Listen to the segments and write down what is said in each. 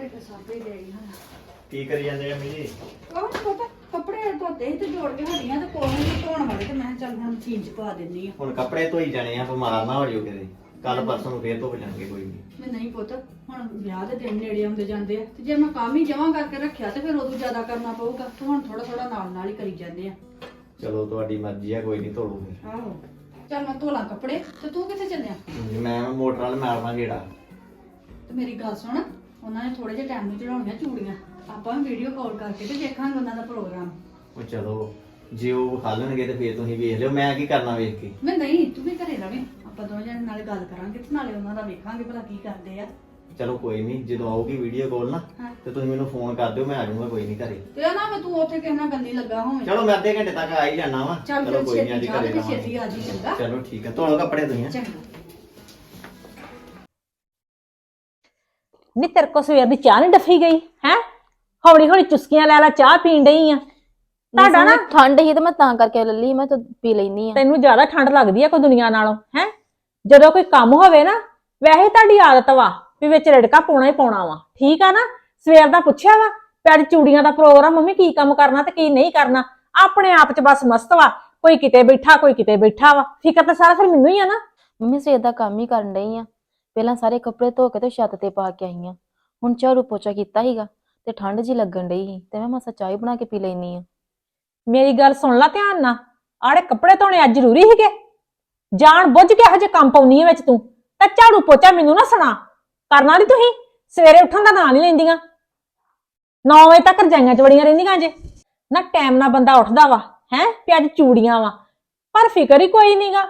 ਕੱਪੜੇ ਤੇ ਸਾਂਭੇ ਦੇਈ ਹਾਂ। ਕੀ ਕਰੀ ਜਾਂਦੇ ਆ ਮੰਮੀ ਜੀ? ਉਹ ਪਤਾ ਕੱਪੜੇ ਧੋਤੇ ਸੀ ਤੇ ਜੋੜ ਕੇ ਹੱਡੀਆਂ ਤੇ ਕੋਈ ਨਹੀਂ ਧੋਣ ਵਾਲੇ ਤੇ ਮੈਂ ਕਿਹਾ ਚੱਲ ਹੁਣ ਮਸ਼ੀਨ 'ਚ ਪਾ ਦਿੰਦੀ ਆ ਹੁਣ ਕੱਪੜੇ ਧੋਈ ਜਾਣੇ ਆ ਬਿਮਾਰ ਨਾ ਹੋ ਜਿਓ ਕਿਤੇ। ਕੱਲ ਪਰਸੋਂ ਨੂੰ ਫੇਰ ਧੋ ਜਾਣਗੇ ਕੋਈ ਨਹੀਂ ਮੈਂ ਨਹੀਂ ਪੁੱਤ ਹੁਣ ਵਿਆਹ ਦੇ ਦਿਨ ਨੇੜੇ ਆਉਂਦੇ ਜਾਂਦੇ ਆ। ਤੇ ਜੇ ਮੈਂ ਕੰਮ ਹੀ ਜਮਾਂ ਕਰਕੇ ਰੱਖਿਆ ਤੇ ਫਿਰ ਉਦੋਂ ਜ਼ਿਆਦਾ ਕਰਨਾ ਪਊਗਾ। ਤੇ ਹੁਣ ਥੋੜਾ ਥੋੜਾ ਨਾਲ ਨਾਲ ਹੀ ਕਰੀ ਜਾਂਦੇ ਆ। ਚਲੋ ਤੁਹਾਡੀ ਮਰਜ਼ੀ ਆ ਕੋਈ ਨਹੀਂ ਧੋ ਲਓ ਫਿਰ। ਆਹੋ। ਚੱਲ ਮੈਂ ਧੋਲਾਂ ਕੱਪੜੇ ਤੇ ਤੂੰ ਕਿੱਥੇ ਚੱਲਿਆ? ਮੈਂ ਮੋਟਰ ਵਾਲ ਮਾਰਨਾ ਜਿਹੜਾ ਤੇ ਮੇਰੀ ਗੱਲ ਸੁਣ ਉਹਨਾਂ ਨੇ ਥੋੜੇ ਜਿਹੇ ਟਾਈਮ ਨੂੰ ਚੜਾਉਣੀਆਂ ਚੂੜੀਆਂ। ਆਪਾਂ ਵੀਡੀਓ ਕਾਲ ਕਰਕੇ ਤੇ ਦੇਖਾਂਗੇ ਉਹਨਾਂ ਦਾ ਪ੍ਰੋਗਰਾਮ ਉਹ ਚਲੋ ਜੇ ਉਹ ਖਾ ਲੈਣਗੇ ਤੇ ਫੇਰ ਤੁਸੀਂ ਵੇਖ ਲਿਓ ਮੈਂ ਕੀ ਕਰਨਾ ਵੇਖ ਕੇ। ਮੈਂ ਨਹੀਂ ਤੂੰ ਵੀ ਘਰੇ ਰਵੇਂ। ਆਪਾਂ ਦੋਵੇਂ ਜਣੇ ਨਾਲੇ ਗੱਲ ਕਰਾਂਗੇ ਤੇ ਨਾਲੇ ਉਹਨਾਂ ਦਾ ਵੇਖਾਂਗੇ ਭਲਾ ਕੀ ਕਰਦੇ ਆ। ਚਲੋ ਕੋਈ ਨਹੀਂ ਜਦੋਂ ਆਊਗੀ ਵੀਡੀਓ ਕਾਲ ਨਾ ਹਾਂ। ਤੇ ਤੁਸੀਂ ਮੈਨੂੰ ਫੋਨ ਕਰ ਦਿਓ ਮੈਂ ਆ ਜਾਊਂਗਾ ਕੋਈ ਨਹੀਂ ਘਰੇ। ਤੇ ਇਹ ਨਾ ਮੈਂ ਤੂੰ ਉੱਥੇ ਕਿਸੇ ਨਾਲ ਗੱਲੀ ਲੱਗਾ ਹੋਵੇਂ। ਚਲੋ ਮੈਂ ਅੱਧੇ ਘੰਟੇ ਤੱਕ ਆ ਹੀ ਜਾਣਾ ਵਾ। ਚੱਲ ਫਿਰ ਕੋਈ ਨਹੀਂ ਅੱਜ ਛੇਤੀ ਜਾ ਘਰੇ ਤੇ ਛੇਤੀ ਰਹਾਂਗੇ। ਆ ਜੀ ਚੰਗਾ। ਚਲੋ ਠੀਕ ਹੈ ਲਓ ਕੱਪੜੇ ਤੁਸੀਂ ਹੈਂ। ਚੰਗਾ। ਨੀ ਤੇਰੇ ਕੋ ਸਵੇਰ ਦੀ ਚਾਹ ਨਹੀਂ ਡੱਫੀ ਗਈ ਹੈ? ਹੌਲੀ ਹੌਲੀ ਚੁਸਕੀਆਂ ਲੈ ਲੈ ਚਾਹ ਪੀਣ ਡਈ ਆ। ਤੁਹਾਡਾ ਨਾ ਠੰਡ ਹੀ ਤੇ ਮੈਂ ਤਾਂ ਕਰਕੇ ਲੱਲੀ ਮੈਂ ਤਾਂ ਪੀ ਲੈਣੀ ਆ। ਤੈਨੂੰ ਜ਼ਿਆਦਾ ਠੰਡ ਲੱਗਦੀ ਆ ਕੋਈ ਦੁਨੀਆ ਨਾਲੋਂ ਹੈ? ਜਦੋਂ ਕੋਈ ਕੰਮ ਹੋਵੇ ਨਾ ਵੈਸੇ ਤੁਹਾਡੀ ਆਦਤ ਵਾ ਵੀ ਵਿੱਚ ਰੜਕਾ ਪਾਉਣਾ ਹੀ ਪਾਉਣਾ ਵਾ ਠੀਕ ਆ ਨਾ? ਸਵੇਰ ਦਾ ਪੁੱਛਿਆ ਵਾ ਅੱਜ ਚੂੜੀਆਂ ਦਾ ਪ੍ਰੋਗਰਾਮ ਮੰਮੀ ਕੀ ਕੰਮ ਕਰਨਾ ਤੇ ਕੀ ਨਹੀਂ ਕਰਨਾ? ਆਪਣੇ ਆਪ ਚ ਬਸ ਮਸਤ ਵਾ ਕੋਈ ਕਿਤੇ ਬੈਠਾ ਕੋਈ ਕਿਤੇ ਬੈਠਾ ਵਾ। ਫਿਕਰ ਤਾਂ ਸਾਰਾ ਫਿਰ ਮੈਨੂੰ ਹੀ ਆ ਨਾ। ਮੰਮੀ ਸਵੇਰ ਦਾ ਕੰਮ ਹੀ ਕਰਨ ਡਈ ਆ। ਪਹਿਲਾਂ ਸਾਰੇ ਕੱਪੜੇ ਧੋ ਕੇ ਤੇ ਛੱਤ ਤੇ ਪਾ ਕੇ ਆਈ ਆ। ਹੁਣ ਝਾੜੂ ਪੋਚਾ ਕੀਤਾ ਸੀਗਾ ਤੇ ਠੰਡ ਜੀ ਲੱਗਣ ਡਈ ਸੀ ਤੇ ਮੈਂ ਮਸਾ ਚਾਹ ਹੀ ਬਣਾ ਕੇ ਪੀ ਲੈਣੀ ਆ। ਮੇਰੀ ਗੱਲ ਸੁਣ ਲੈ ਧਿਆਨ ਨਾਲ। ਆੜੇ ਕੱਪੜੇ ਧੋਣੇ ਅੱਜ ਜ਼ਰੂਰੀ ਸੀਗੇ। ਜਾਣ ਬੁੱਝ ਕੇ ਇਹੋ ਜਿਹੇ ਕੰਮ ਪਾਉਣੀ ਹੈ ਵਿੱਚ ਤੂੰ। ਤਾਂ ਝਾੜੂ ਪੋਚਾ ਮੈਨੂੰ ਨਾ ਸੁਣਾ। ਕਰਨਾ ਨਹੀਂ ਤੁਸੀਂ? ਸਵੇਰੇ ਉੱਠਣ ਦਾ ਨਾਂ ਨਹੀਂ ਲੈਂਦੀਆਂ। 9 ਵਜੇ ਤੱਕ ਰਜਾਈਆਂ ਚ ਵੜੀਆਂ ਰਹਿੰਦੀਆਂ ਜੇ। ਨਾ ਟਾਈਮ ਨਾਲ ਬੰਦਾ ਉੱਠਦਾ ਵਾ, ਹੈ? ਵੀ ਅੱਜ ਚੂੜੀਆਂ ਵਾ। ਪਰ ਫਿਕਰ ਹੀ ਕੋਈ ਨਹੀਂਗਾ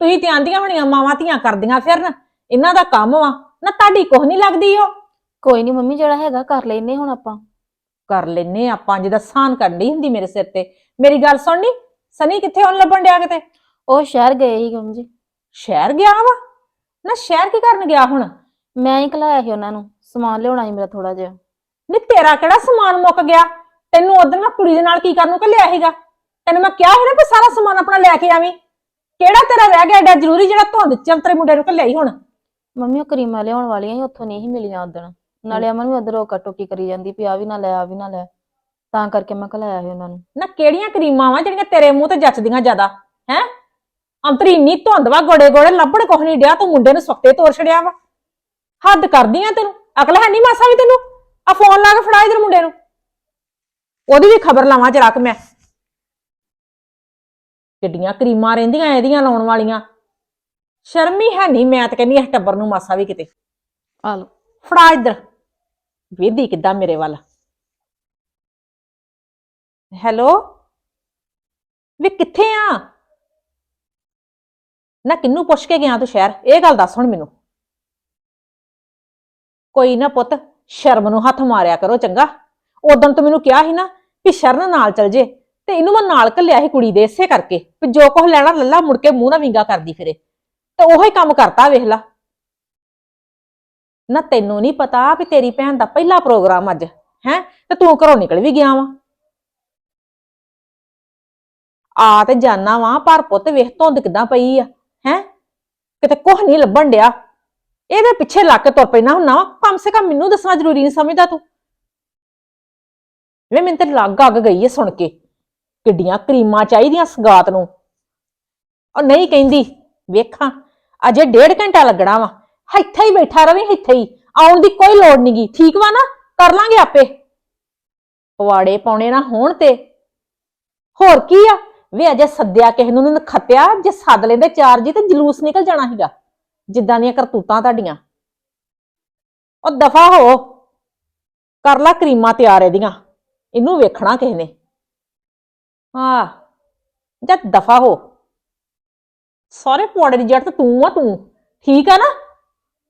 ਤੁਸੀਂ ਤੇ ਆਂਦੀਆਂ ਹੋਣੀਆਂ ਮਾਵਾਂ ਧੀਆਂ ਕਰਦੀਆਂ ਫਿਰਨ। ਇਹਨਾਂ ਦਾ ਕੰਮ ਵਾ ਨਾ ਤੁਹਾਡੀ ਕੁਝ ਨਹੀਂ ਲੱਗਦੀ ਉਹ। ਕੋਈ ਨਹੀਂ ਮੰਮੀ ਜਿਹੜਾ ਹੈਗਾ ਕਰ ਲੈਨੇ ਹੁਣ ਆਪਾਂ। ਕਰ ਲੈਨੇ ਆਪਾਂ ਜਿਹਦਾ ਸਾਨ ਕਰਨੀ ਹੁੰਦੀ ਮੇਰੇ ਸਿਰ ਤੇ। ਮੇਰੀ ਗੱਲ ਸੁਣਨੀ ਸਨੀ ਕਿੱਥੇ ਹੁਣ ਲੱਭਣ ਡਿਆ ਕਿਤੇ? ਉਹ ਸ਼ਹਿਰ ਗਏ ਸੀ ਮੰਮੀ ਜੀ। ਸ਼ਹਿਰ ਗਿਆ ਵਾ? ਨਾ ਸ਼ਹਿਰ ਕੀ ਕਰਨ ਗਿਆ ਹੁਣ? ਮੈਂ ਹੀ ਘਲਾਇਆ ਸੀ ਉਹਨਾਂ ਨੂੰ ਸਮਾਨ ਲਿਆਉਣਾ ਸੀ ਮੇਰਾ ਥੋੜਾ ਜਿਹਾ। ਨੀ ਤੇਰਾ ਕਿਹੜਾ ਸਮਾਨ ਮੁੱਕ ਗਿਆ? ਤੈਨੂੰ ਉਦੋਂ ਮੈਂ ਕੁੜੀ ਦੇ ਨਾਲ ਕੀ ਕਰਨ ਨੂੰ ਘੱਲਿਆ ਸੀਗਾ? ਤੈਨੂੰ ਮੈਂ ਕਿਹਾ ਸੀ ਨਾ ਕਿ ਸਾਰਾ ਸਮਾਨ ਆਪਣਾ ਲੈ ਕੇ ਆਵੀਂ। ਕਿਹੜਾ ਤੇਰਾ ਰਹਿ ਗਿਆ ਏਡਾ ਜ਼ਰੂਰੀ ਜਿਹੜਾ ਧੁੰਦ ਚ ਤੇਰੇ ਮੁੰਡੇ ਨੂੰ ਘੱਲਿਆ ਹੀ ਹੁਣ? ਮੰਮੀ ਉਹ ਕਰੀਮਾਂ ਲਿਆਉਣ ਵਾਲੀਆਂ ਸੀ ਉੱਥੋਂ ਨਹੀਂ ਸੀ ਮਿਲੀਆਂ ਉਦਣ ਨਾਲੇ ਅਮਨ ਵੀ ਉਧਰ ਉਹ ਟੋਕੀ ਕਰੀ ਜਾਂਦੀ ਵੀ ਆ ਵੀ ਨਾ ਲੈ ਆ ਵੀ ਨਾ ਲੈ। ਤਾਂ ਕਰਕੇ ਮੈਂ ਘਲਾਇਆ ਸੀ ਉਹਨਾਂ ਨੂੰ। ਨਾ ਕਿਹੜੀਆਂ ਕਰੀਮਾਂ ਵਾ ਜਿਹੜੀਆਂ ਤੇਰੇ ਮੂੰਹ ਤੇ ਜੱਚਦੀਆਂ ਜ਼ਿਆਦਾ, ਹੈ? ਅੰਤਰੀ ਇੰਨੀ ਧੁੰਦ ਵਾ ਗੋੜੇ ਗੋੜੇ ਲੱਭਣ ਕੁਛ ਨਹੀਂ ਡਿਆ, ਤੂੰ ਮੁੰਡੇ ਨੂੰ ਸਵਖਤੇ ਤੋਰ ਛੜਿਆ ਵਾ। ਹੱਦ ਕਰਦੀਆਂ ਤੈਨੂੰ। ਅਕਲ ਹੈ ਨਹੀਂ ਮਾਸਾ ਵੀ ਤੈਨੂੰ? ਆ ਫੋਨ ਲਾ ਕੇ ਫੜਾ ਇਧਰ ਮੁੰਡੇ ਨੂੰ। ਉਹਦੀ ਵੀ ਖਬਰ ਲਾਵਾਂ ਜਰਾ ਕਿ ਮੈਂ। ਕਿੱਡੀਆਂ ਕਰੀਮਾਂ ਰਹਿੰਦੀਆਂ ਇਹਦੀਆਂ ਲਾਉਣ ਵਾਲੀਆਂ। ਸ਼ਰਮ ਹੀ ਹੈ ਨਹੀਂ ਮੈਂ ਤਾਂ ਕਹਿੰਦੀ ਇਸ ਟੱਬਰ ਨੂੰ ਮਾਸਾ ਵੀ ਕਿਤੇ। ਆ ਲਓ। ਫੜਾ ਇੱਧਰ। ਵੇਦੀ ਕਿੱਦਾਂ ਮੇਰੇ ਵੱਲ? ਹੈਲੋ? ਵੀ ਕਿੱਥੇ ਆ? ਨਾ ਕਿੰਨੂੰ ਪੁੱਛ ਕੇ ਗਿਆ ਤੂੰ ਸ਼ਹਿਰ? ਇਹ ਗੱਲ ਦੱਸ ਹੁਣ ਮੈਨੂੰ। ਕੋਈ ਨਾ ਪੁੱਤ ਸ਼ਰਮ ਨੂੰ ਹੱਥ ਮਾਰਿਆ ਕਰੋ ਚੰਗਾ। ਉਦੋਂ ਤੂੰ ਮੈਨੂੰ ਕਿਹਾ ਸੀ ਨਾ ਵੀ ਸ਼ਰਨ ਨਾਲ ਚਲ ਜੇ ਤੇ ਇਹਨੂੰ ਮੈਂ ਨਾਲ ਘੱਲਿਆ ਸੀ ਕੁੜੀ ਦੇ ਇਸੇ ਕਰਕੇ ਵੀ ਜੋ ਕੁਝ ਲੈਣਾ ਲੱਲਾ ਮੁੜ ਕੇ ਮੂੰਹ ਨਾਲ ਵਿੰਗਾ ਕਰਦੀ ਫਿਰੇ। ਤੇ ਉਹੋ ਕੰਮ ਕਰਤਾ, ਵੇਖ ਲਾ। ਨਾ ਤੈਨੂੰ ਨਹੀਂ ਪਤਾ ਵੀ ਤੇਰੀ ਭੈਣ ਦਾ ਪਹਿਲਾ ਪ੍ਰੋਗਰਾਮ ਅੱਜ, ਹੈ? ਤੇ ਤੂੰ ਘਰੋਂ ਨਿਕਲ ਵੀ ਗਿਆ ਵਾ। ਆ ਤੇ ਜਾਨਾ ਵਾ, ਪਰ ਪੁੱਤ ਵੇਖ, ਧੁੰਦ ਕਿਦਾਂ ਪਈ ਆ, ਹੈ? ਕਿਤੇ ਕੁਝ ਨਹੀਂ ਲੱਭਣ ਡਿਆ। ਇਹਦੇ ਪਿੱਛੇ ਲੱਕ ਕੇ ਤੁਰ ਪੈਣਾ ਹੁੰਨਾ ਵਾ। ਕਮ ਸੇ ਕਮ ਮੈਨੂੰ ਦੱਸਣਾ ਜ਼ਰੂਰੀ ਨਹੀਂ, ਸਮਝਦਾ ਤੂੰ? ਵੇ, ਮੈਨੂੰ ਤੇ ਲੱਗ ਅੱਗ ਗਈ ਏ ਸੁਣ ਕੇ। ਕਿੱਡੀਆਂ ਕਰੀਮਾਂ ਚਾਹੀਦੀਆਂ ਸਗਾਤ ਨੂੰ। ਉਹ ਨਹੀਂ ਕਹਿੰਦੀ। ਵੇਖਾਂ ਅਜੇ ਡੇਢ ਘੰਟਾ ਲੱਗਣਾ ਵਾ। ਇੱਥੇ ਹੀ ਬੈਠਾ ਰਵੇਂ, ਇੱਥੇ ਹੀ। ਆਉਣ ਦੀ ਕੋਈ ਲੋੜ ਨਹੀਂਗੀ ਠੀਕ ਵਾ ਨਾ? ਕਰ ਲਾਂਗੇ ਆਪੇ। ਪਵਾੜੇ ਪਾਉਣੇ ਨਾ ਹੋਣ ਤੇ। ਹੋਰ ਕੀ ਆ? ਵੇ ਅਜੇ ਸੱਦਿਆ ਕਿਸੇ ਨੂੰ ਨੀ ਖੱਤਿਆ। ਜੇ ਸੱਦ ਲੈਂਦੇ ਚਾਰ ਜੀ ਤੇ ਜਲੂਸ ਨਿਕਲ ਜਾਣਾ ਸੀਗਾ। ਜਿੱਦਾਂ ਦੀਆਂ ਕਰਤੂਤਾਂ ਤੁਹਾਡੀਆਂ। ਉਹ ਦਫਾ ਹੋ। ਕਰ ਲਾ ਕਰੀਮਾਂ ਤਿਆਰ ਇਹਦੀਆਂ। ਇਹਨੂੰ ਵੇਖਣਾ ਕਿਸੇ ਨੇ। ਹਾਂ। ਜਦ ਦਫਾ ਹੋ। ਸਾਰੇ ਪੌੜੇ ਦੀ ਜੜ ਤੇ ਤੂੰ ਆ ਤੂੰ। ਠੀਕ ਆ ਨਾ?